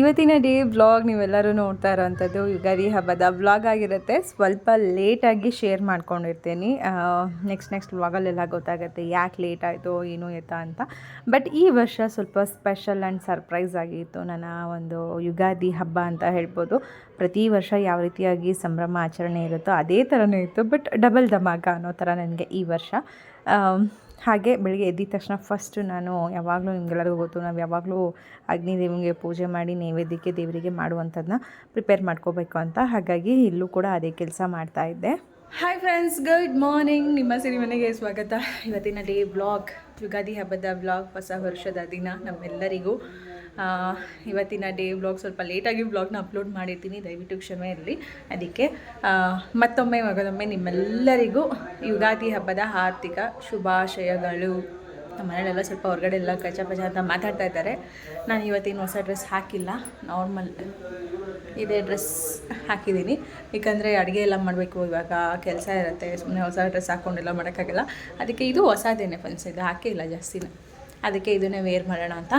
ಇವತ್ತಿನ day vlog ನೀವೆಲ್ಲರೂ ನೋಡ್ತಾ ಇರೋವಂಥದ್ದು ಯುಗಾದಿ ಹಬ್ಬದ ವ್ಲಾಗ್ ಆಗಿರುತ್ತೆ. ಸ್ವಲ್ಪ ಲೇಟಾಗಿ ಶೇರ್ ಮಾಡ್ಕೊಂಡಿರ್ತೀನಿ. ನೆಕ್ಸ್ಟ್ ನೆಕ್ಸ್ಟ್ ವ್ಲಾಗಲ್ಲೆಲ್ಲ ಗೊತ್ತಾಗುತ್ತೆ ಯಾಕೆ ಲೇಟ್ ಆಯಿತು, ಏನು ಎತ್ತ ಅಂತ. ಬಟ್ ಈ ವರ್ಷ ಸ್ವಲ್ಪ ಸ್ಪೆಷಲ್ ಆ್ಯಂಡ್ ಸರ್ಪ್ರೈಸ್ ಆಗಿತ್ತು. ನನ್ನ ಒಂದು ಯುಗಾದಿ ಹಬ್ಬ ಅಂತ ಹೇಳ್ಬೋದು. ಪ್ರತಿ ವರ್ಷ ಯಾವ ರೀತಿಯಾಗಿ ಸಂಭ್ರಮ ಆಚರಣೆ ಇರುತ್ತೋ ಅದೇ ಥರನೇ ಇತ್ತು. ಬಟ್ ಡಬಲ್ ಧಮಾಕ ಅನ್ನೋ ಥರ ನನಗೆ ಈ ವರ್ಷ. ಹಾಗೆ ಬೆಳಗ್ಗೆ ಎದ್ದಿದ ತಕ್ಷಣ ಫಸ್ಟು ನಾನು ಯಾವಾಗಲೂ ನಿಮಗೆಲ್ಲರಿಗೂ ಗೊತ್ತು, ನಾವು ಯಾವಾಗಲೂ ಅಗ್ನಿ ದೇವನಿಗೆ ಪೂಜೆ ಮಾಡಿ ನೈವೇದ್ಯಕ್ಕೆ ದೇವರಿಗೆ ಮಾಡುವಂಥದ್ದನ್ನ ಪ್ರಿಪೇರ್ ಮಾಡ್ಕೋಬೇಕು ಅಂತ. ಹಾಗಾಗಿ ಇಲ್ಲೂ ಕೂಡ ಅದೇ ಕೆಲಸ ಮಾಡ್ತಾ ಇದ್ದೆ. ಹಾಯ್ ಫ್ರೆಂಡ್ಸ್ ಗುಡ್ ಮಾರ್ನಿಂಗ್ ನಿಮ್ಮ ಸಿರಿ ಮನೆಗೆ ಸ್ವಾಗತ. ಇವತ್ತಿನ ಡೇ ಬ್ಲಾಗ್ ಯುಗಾದಿ ಹಬ್ಬದ ಬ್ಲಾಗ್ ಹೊಸ ವರ್ಷದ ದಿನ ನಮ್ಮೆಲ್ಲರಿಗೂ. ಇವತ್ತಿನ ಡೇ ಬ್ಲಾಗ್ ಸ್ವಲ್ಪ ಲೇಟಾಗಿ ಬ್ಲಾಗ್ನ ಅಪ್ಲೋಡ್ ಮಾಡಿರ್ತೀನಿ, ದಯವಿಟ್ಟು ಕ್ಷಮೆ ಇರಲಿ. ಅದಕ್ಕೆ ಮತ್ತೊಮ್ಮೆ ಮಗದೊಮ್ಮೆ ನಿಮ್ಮೆಲ್ಲರಿಗೂ ಯುಗಾದಿ ಹಬ್ಬದ ಆರ್ಥಿಕ ಶುಭಾಶಯಗಳು. ನಮ್ಮ ಮನೇಲೆಲ್ಲ ಸ್ವಲ್ಪ ಹೊರಗಡೆ ಎಲ್ಲ ಕಚ ಪಚ ಅಂತ ಮಾತಾಡ್ತಾ ಇದ್ದಾರೆ. ನಾನು ಇವತ್ತೇನು ಹೊಸ ಡ್ರೆಸ್ ಹಾಕಿಲ್ಲ. ನಾರ್ಮಲ್ ಇದೇ ಡ್ರೆಸ್ ಹಾಕಿದ್ದೀನಿ. ಏಕೆಂದರೆ ಅಡುಗೆ ಎಲ್ಲ ಮಾಡಬೇಕು ಇವಾಗ, ಕೆಲಸ ಇರುತ್ತೆ. ಸುಮ್ಮನೆ ಹೊಸ ಡ್ರೆಸ್ ಹಾಕ್ಕೊಂಡೆಲ್ಲ ಮಾಡೋಕ್ಕಾಗಲ್ಲ. ಅದಕ್ಕೆ ಇದು ಹೊಸದೇನೆ ಫನ್ಸ್ ಇದು ಹಾಕಿಲ್ಲ ಜಾಸ್ತಿನೇ. ಅದಕ್ಕೆ ಇದನ್ನೇ ವೇರ್ ಮಾಡೋಣ ಅಂತ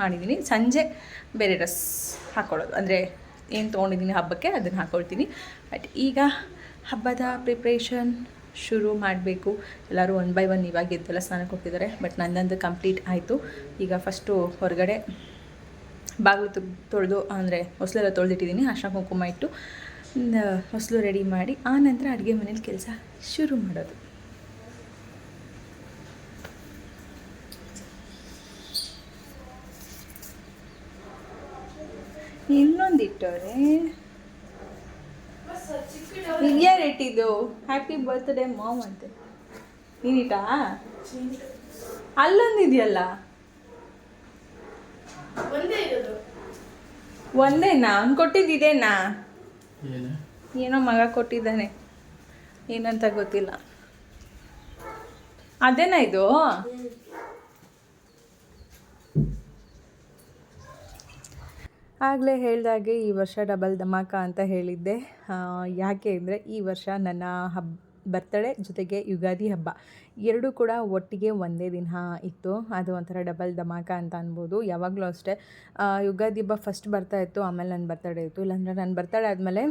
ಮಾಡಿದ್ದೀನಿ. ಸಂಜೆ ಬೇರೆ ಡ್ರೆಸ್ ಹಾಕ್ಕೊಳ್ಳೋದು ಅಂದರೆ ಏನು ತೊಗೊಂಡಿದ್ದೀನಿ ಹಬ್ಬಕ್ಕೆ ಅದನ್ನು ಹಾಕ್ಕೊಳ್ತೀನಿ ಬಟ್ ಈಗ ಹಬ್ಬದ ಪ್ರಿಪ್ರೇಷನ್ ಶುರು ಮಾಡಬೇಕು. ಎಲ್ಲರೂ ಒನ್ ಬೈ ಒನ್ ಇವಾಗ ಎದ್ದೆಲ್ಲ ಸ್ನಾನಕ್ಕೆ ಹೋಗ್ತಿದ್ದಾರೆ. ಬಟ್ ನನ್ನದು ಕಂಪ್ಲೀಟ್ ಆಯಿತು. ಈಗ ಫಸ್ಟು ಹೊರಗಡೆ ಬಾಗಿಲು ತು, ತೊಳೆದು, ಅಂದರೆ ಹೊಸಲೆಲ್ಲ ತೊಳೆದಿಟ್ಟಿದ್ದೀನಿ. ಅರ್ಶಿನ ಕುಂಕುಮ ಇಟ್ಟು ಹೊಸಲು ರೆಡಿ ಮಾಡಿ, ಆ ನಂತರ ಅಡುಗೆ ಮನೇಲಿ ಕೆಲಸ ಶುರು ಮಾಡೋದು. ಇನ್ನೊಂದು ಇಟ್ಟವ್ರೆ ಯಾರು ಇಟ್ಟಿದ್ದು ಹ್ಯಾಪಿ ಬರ್ತ್ಡೇ ಮಾಮ್ ಅಂತೆ. ನೀನಿಟಾ? ಅಲ್ಲೊಂದು ಇದೆಯಲ್ಲ ಒಂದೇನಾ? ಅವ್ನು ಕೊಟ್ಟಿದ್ದಿದೇನಾ ಏನು? ಏನೋ ಮಗ ಕೊಟ್ಟಿದ್ದಾನೆ. ಏನಂತ ಗೊತ್ತಿಲ್ಲ. ಅದೇನಾ ಇದು? ಆಗಲೇ ಹೇಳಿದಾಗೆ ಈ ವರ್ಷ ಡಬಲ್ ಧಮಾಕ ಅಂತ ಹೇಳಿದ್ದೆ. ಯಾಕೆ ಅಂದರೆ ಈ ವರ್ಷ ನನ್ನ ಹಬ್ಬ ಬರ್ತಡೇ ಜೊತೆಗೆ ಯುಗಾದಿ ಹಬ್ಬ. ಎರಡೂ ಕೂಡ ಒಟ್ಟಿಗೆ ಒಂದೇ ದಿನ ಇತ್ತು. ಅದು ಒಂಥರ ಡಬಲ್ ಧಮಾಕ ಅಂತ ಅನ್ಬೋದು. ಯಾವಾಗಲೂ ಅಷ್ಟೇ. ಯುಗಾದಿ ಹಬ್ಬ ಫಸ್ಟ್ ಬರ್ತಾ ಇತ್ತು, ಆಮೇಲೆ ನನ್ನ ಬರ್ತಡೇ ಇತ್ತು. ಇಲ್ಲಾಂದರೆ ನನ್ನ ಬರ್ತಡೇ ಆದಮೇಲೆ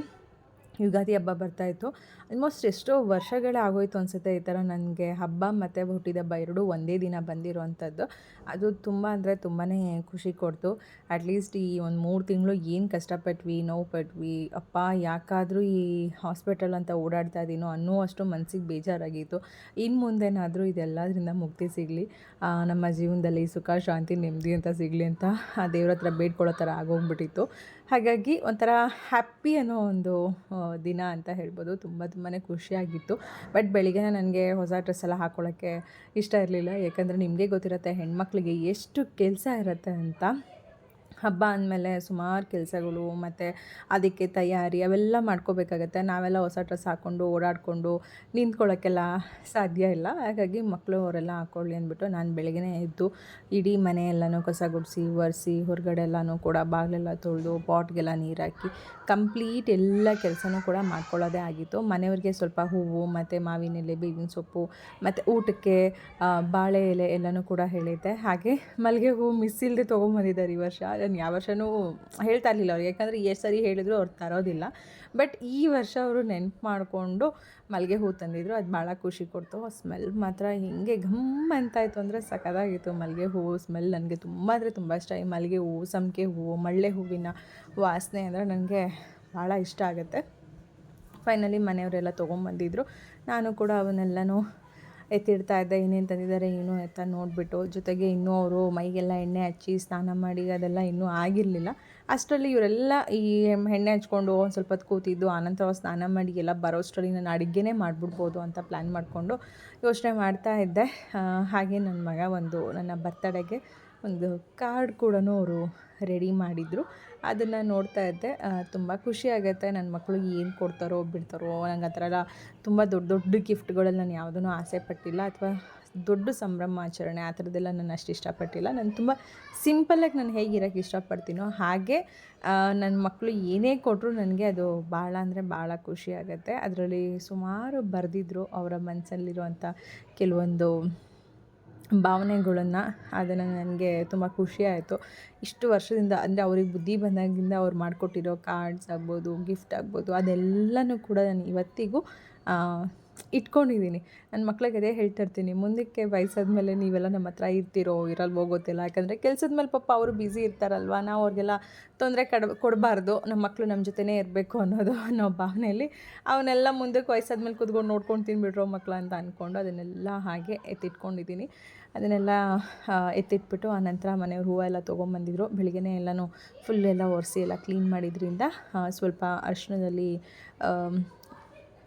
ಯುಗಾದಿ ಹಬ್ಬ ಬರ್ತಾಯಿತ್ತು ಆಲ್ಮೋಸ್ಟ್ ಎಷ್ಟೋ ವರ್ಷಗಳೇ ಆಗೋಯ್ತು ಅನಿಸುತ್ತೆ ಈ ಥರ ನನಗೆ ಹಬ್ಬ ಮತ್ತು ಹುಟ್ಟಿದ ಹಬ್ಬ ಎರಡೂ ಒಂದೇ ದಿನ ಬಂದಿರೋವಂಥದ್ದು ಅದು ತುಂಬ ಅಂದರೆ ತುಂಬಾ ಖುಷಿ ಕೊಡ್ತು. ಅಟ್ಲೀಸ್ಟ್ ಈ ಒಂದು ಮೂರು ತಿಂಗಳು ಏನು ಕಷ್ಟಪಟ್ವಿ ನೋವು ಪಟ್ವಿ ಅಪ್ಪ ಯಾಕಾದರೂ ಈ ಹಾಸ್ಪಿಟಲ್ ಅಂತ ಓಡಾಡ್ತಾ ಇದ್ದೀನೋ ಅನ್ನೋ ಅಷ್ಟು ಮನಸ್ಸಿಗೆ ಬೇಜಾರಾಗಿತ್ತು ಇನ್ನು ಮುಂದೆನಾದರೂ ಇದೆಲ್ಲದರಿಂದ ಮುಕ್ತಿ ಸಿಗಲಿ. ನಮ್ಮ ಜೀವನದಲ್ಲಿ ಸುಖ, ಶಾಂತಿ, ನೆಮ್ಮದಿ ಅಂತ ಸಿಗಲಿ ಅಂತ ಆ ದೇವ್ರ ಹತ್ರ ಬೇಡ್ಕೊಳ್ಳೋ ಥರ ಆಗೋಗ್ಬಿಟ್ಟಿತ್ತು. ಹಾಗಾಗಿ ಒಂಥರ ಹ್ಯಾಪಿ ಅನ್ನೋ ಒಂದು ದಿನ ಅಂತ ಹೇಳ್ಬೋದು. ತುಂಬ ತುಂಬಾ ಖುಷಿಯಾಗಿತ್ತು. ಬಟ್ ಬೆಳಿಗ್ಗೆ ನನಗೆ ಹೊಸ ಡ್ರೆಸ್ ಎಲ್ಲ ಹಾಕ್ಕೊಳ್ಳೋಕ್ಕೆ ಇಷ್ಟ ಇರಲಿಲ್ಲ. ಯಾಕಂದರೆ ನಿಮಗೆ ಗೊತ್ತಿರುತ್ತೆ ಹೆಣ್ಮಕ್ಳಿಗೆ ಎಷ್ಟು ಕೆಲಸ ಇರುತ್ತೆ ಅಂತ. ಹಬ್ಬ ಅಂದಮೇಲೆ ಸುಮಾರು ಕೆಲಸಗಳು, ಮತ್ತು ಅದಕ್ಕೆ ತಯಾರಿ ಅವೆಲ್ಲ ಮಾಡ್ಕೋಬೇಕಾಗತ್ತೆ. ನಾವೆಲ್ಲ ಹೊಸ ಡ್ರೆಸ್ ಹಾಕ್ಕೊಂಡು ಓಡಾಡಿಕೊಂಡು ನಿಂತ್ಕೊಳ್ಳೋಕ್ಕೆಲ್ಲ ಸಾಧ್ಯ ಇಲ್ಲ. ಹಾಗಾಗಿ ಮಕ್ಕಳು ಅವರೆಲ್ಲ ಹಾಕ್ಕೊಳ್ಳಿ ಅಂದ್ಬಿಟ್ಟು ನಾನು ಬೆಳಗ್ಗೆ ಎದ್ದು ಇಡೀ ಮನೆ ಎಲ್ಲನೂ ಕಸ ಗುಡಿಸಿ, ಒರೆಸಿ ಹೊರಗಡೆ ಎಲ್ಲನೂ ಕೂಡ ಬಾಗಿಲೆಲ್ಲ ತೊಳೆದು, ಪಾಟ್ಗೆಲ್ಲ ನೀರು ಹಾಕಿ ಕಂಪ್ಲೀಟ್ ಎಲ್ಲ ಕೆಲಸನೂ ಕೂಡ ಮಾಡ್ಕೊಳ್ಳೋದೇ ಆಗಿತ್ತು. ಮನೆಯವ್ರಿಗೆ ಸ್ವಲ್ಪ ಹೂವು, ಮತ್ತು ಮಾವಿನ ಎಲೆ ಬೇವಿನ ಸೊಪ್ಪು, ಮತ್ತು ಊಟಕ್ಕೆ ಬಾಳೆ ಎಲೆ ಎಲ್ಲನೂ ಕೂಡ ಹೇಳಿದ್ದೆ. ಹಾಗೆ ಮಲ್ಲಿಗೆ ಹೂವು ಮಿಸ್ ತೊಗೊಂಬಂದಿದ್ದಾರೆ ಈ ವರ್ಷ. ನಾನು ಯಾವ ವರ್ಷವೂ ಹೇಳ್ತಾ ಇರಲಿಲ್ಲ ಅವ್ರಿಗೆ ಯಾಕಂದರೆ ಎಷ್ಟು ಸರಿ ಹೇಳಿದ್ರು ಅವ್ರು ತರೋದಿಲ್ಲ. ಬಟ್ ಈ ವರ್ಷ ಅವರು ನೆನ್ಪು ಮಾಡಿಕೊಂಡು ಮಲ್ಲಿಗೆ ಹೂ ತಂದಿದ್ರು. ಅದು ಭಾಳ ಖುಷಿ ಕೊಡ್ತು. ಸ್ಮೆಲ್ ಮಾತ್ರ ಹೆಂಗೆ ಘಮ್ ಅಂತ ಇತ್ತು ಅಂದರೆ ಸಖತ್ತಾಗಿತ್ತು ಮಲ್ಲಿಗೆ ಹೂವು ಸ್ಮೆಲ್ ನನಗೆ ತುಂಬ ಅಂದರೆ ತುಂಬ ಇಷ್ಟ. ಈ ಮಲ್ಲಿಗೆ ಹೂವು ಸಂಕೆ ಹೂವು ಮಳ್ಳೆ ಹೂವಿನ ವಾಸನೆ ಅಂದರೆ ನನಗೆ ಭಾಳ ಇಷ್ಟ ಆಗುತ್ತೆ. ಫೈನಲಿ ಮನೆಯವರೆಲ್ಲ ತೊಗೊಂಬಂದಿದ್ರು. ನಾನು ಕೂಡ ಅವನ್ನೆಲ್ಲನೂ ಎತ್ತಿಡ್ತಾ ಇದ್ದೆ ಏನೇನು ತಂದಿದ್ದಾರೆ, ಏನು ಎತ್ತ ನೋಡಿಬಿಟ್ಟು, ಜೊತೆಗೆ ಇನ್ನೂ ಅವರು ಮೈಗೆಲ್ಲ ಎಣ್ಣೆ ಹಚ್ಚಿ ಸ್ನಾನ ಮಾಡಿ ಅದೆಲ್ಲ ಇನ್ನೂ ಆಗಿರಲಿಲ್ಲ. ಅಷ್ಟರಲ್ಲಿ ಇವರೆಲ್ಲ ಈ ಎಣ್ಣೆ ಹಚ್ಕೊಂಡು ಒಂದು ಸ್ವಲ್ಪ ಹೊತ್ತು ಕೂತಿದ್ದು, ಆನಂತರ ಸ್ನಾನ ಮಾಡಿ ಎಲ್ಲ ಬರೋಷ್ಟರಲ್ಲಿ ನಾನು ಅಡುಗೆನೇ ಮಾಡಿಬಿಡ್ಬೋದು ಅಂತ ಪ್ಲ್ಯಾನ್ ಮಾಡಿಕೊಂಡು ಯೋಚನೆ ಮಾಡ್ತಾ ಇದ್ದೆ. ಹಾಗೆ ನನ್ನ ಮಗ ಒಂದು ನನ್ನ ಬರ್ತಡೆಗೆ ಒಂದು ಕಾರ್ಡ್ ಕೂಡ ಅವರು ರೆಡಿ ಮಾಡಿದರು. ಅದನ್ನು ನೋಡ್ತಾ ಇದ್ದೆ. ತುಂಬ ಖುಷಿ ಆಗುತ್ತೆ. ನನ್ನ ಮಕ್ಕಳು ಏನು ಕೊಡ್ತಾರೋ ಬಿಡ್ತಾರೋ, ನಂಗೆ ಆ ಥರ ಎಲ್ಲ ತುಂಬ ದೊಡ್ಡ ದೊಡ್ಡ ಗಿಫ್ಟ್ಗಳಲ್ಲಿ ನಾನು ಯಾವುದೂ ಆಸೆ ಪಟ್ಟಿಲ್ಲ. ಅಥವಾ ದೊಡ್ಡ ಸಂಭ್ರಮಾಚರಣೆ ಆ ಥರದ್ದೆಲ್ಲ ನಾನು ಅಷ್ಟು ಇಷ್ಟಪಟ್ಟಿಲ್ಲ. ನಾನು ತುಂಬ ಸಿಂಪಲ್ಲಾಗಿ ನಾನು ಹೇಗಿರೋಕ್ಕೆ ಇಷ್ಟಪಡ್ತೀನೋ ಹಾಗೆ ನನ್ನ ಮಕ್ಕಳು ಏನೇ ಕೊಟ್ಟರು ನನಗೆ ಅದು ಭಾಳ ಅಂದರೆ ಭಾಳ ಖುಷಿ ಆಗುತ್ತೆ. ಅದರಲ್ಲಿ ಸುಮಾರು ಬರೆದಿದ್ರು ಅವರ ಮನಸ್ಸಲ್ಲಿರುವಂಥ ಕೆಲವೊಂದು ಭಾವನೆಗಳನ್ನು ಅದನ್ನು ನನಗೆ ತುಂಬ ಖುಷಿ ಆಯಿತು. ಇಷ್ಟು ವರ್ಷದಿಂದ ಅಂದರೆ ಅವ್ರಿಗೆ ಬುದ್ಧಿ ಬಂದಾಗಿಂದ ಅವ್ರು ಮಾಡಿಕೊಟ್ಟಿರೋ ಕಾರ್ಡ್ಸ್ ಆಗ್ಬೋದು ಗಿಫ್ಟ್ ಆಗ್ಬೋದು ಅದೆಲ್ಲನೂ ಕೂಡ ನಾನು ಇವತ್ತಿಗೂ ಇಟ್ಕೊಂಡಿದ್ದೀನಿ. ನನ್ನ ಮಕ್ಳಿಗೆ ಅದೇ ಹೇಳ್ತಾ ಇರ್ತೀನಿ, ಮುಂದಕ್ಕೆ ವಯಸ್ಸಾದ್ಮೇಲೆ ನೀವೆಲ್ಲ ನಮ್ಮ ಹತ್ರ ಇರ್ತೀರೋ, ಇರಲ್ವೋ ಗೊತ್ತಿಲ್ಲ. ಯಾಕಂದರೆ ಕೆಲ್ಸದ ಮೇಲೆ ಪಾಪ ಅವರು ಬ್ಯುಸಿ ಇರ್ತಾರಲ್ವ, ನಾವು ಅವ್ರಿಗೆಲ್ಲ ತೊಂದರೆ ಕಡ, ಕೊಡಬಾರ್ದು, ನಮ್ಮ ಮಕ್ಕಳು ನಮ್ಮ ಜೊತೆನೇ ಇರಬೇಕು ಅನ್ನೋದು ಅನ್ನೋ ಭಾವನೆಯಲ್ಲಿ ಅವನ್ನೆಲ್ಲ ಮುಂದಕ್ಕೆ ವಯಸ್ಸಾದ್ಮೇಲೆ ಕುತ್ಕೊಂಡು ನೋಡ್ಕೊಂಡು ತಿನ್ಬಿಟ್ರೋ ಮಕ್ಳು ಅಂತ ಅಂದ್ಕೊಂಡು ಅದನ್ನೆಲ್ಲ ಹಾಗೆ ಎತ್ತಿಟ್ಕೊಂಡಿದ್ದೀನಿ. ಅದನ್ನೆಲ್ಲ ಎತ್ತಿಟ್ಬಿಟ್ಟು ಆ ನಂತರ ಮನೆಯವ್ರು ಹೂವು ಎಲ್ಲ ತೊಗೊಂಬಂದಿದ್ರು. ಬೆಳಿಗ್ಗೆ ಎಲ್ಲನೂ ಫುಲ್ ಎಲ್ಲ ಒರೆಸಿ ಎಲ್ಲ ಕ್ಲೀನ್ ಮಾಡಿದ್ರಿಂದ ಸ್ವಲ್ಪ ಅರಿಶಿಣದಲ್ಲಿ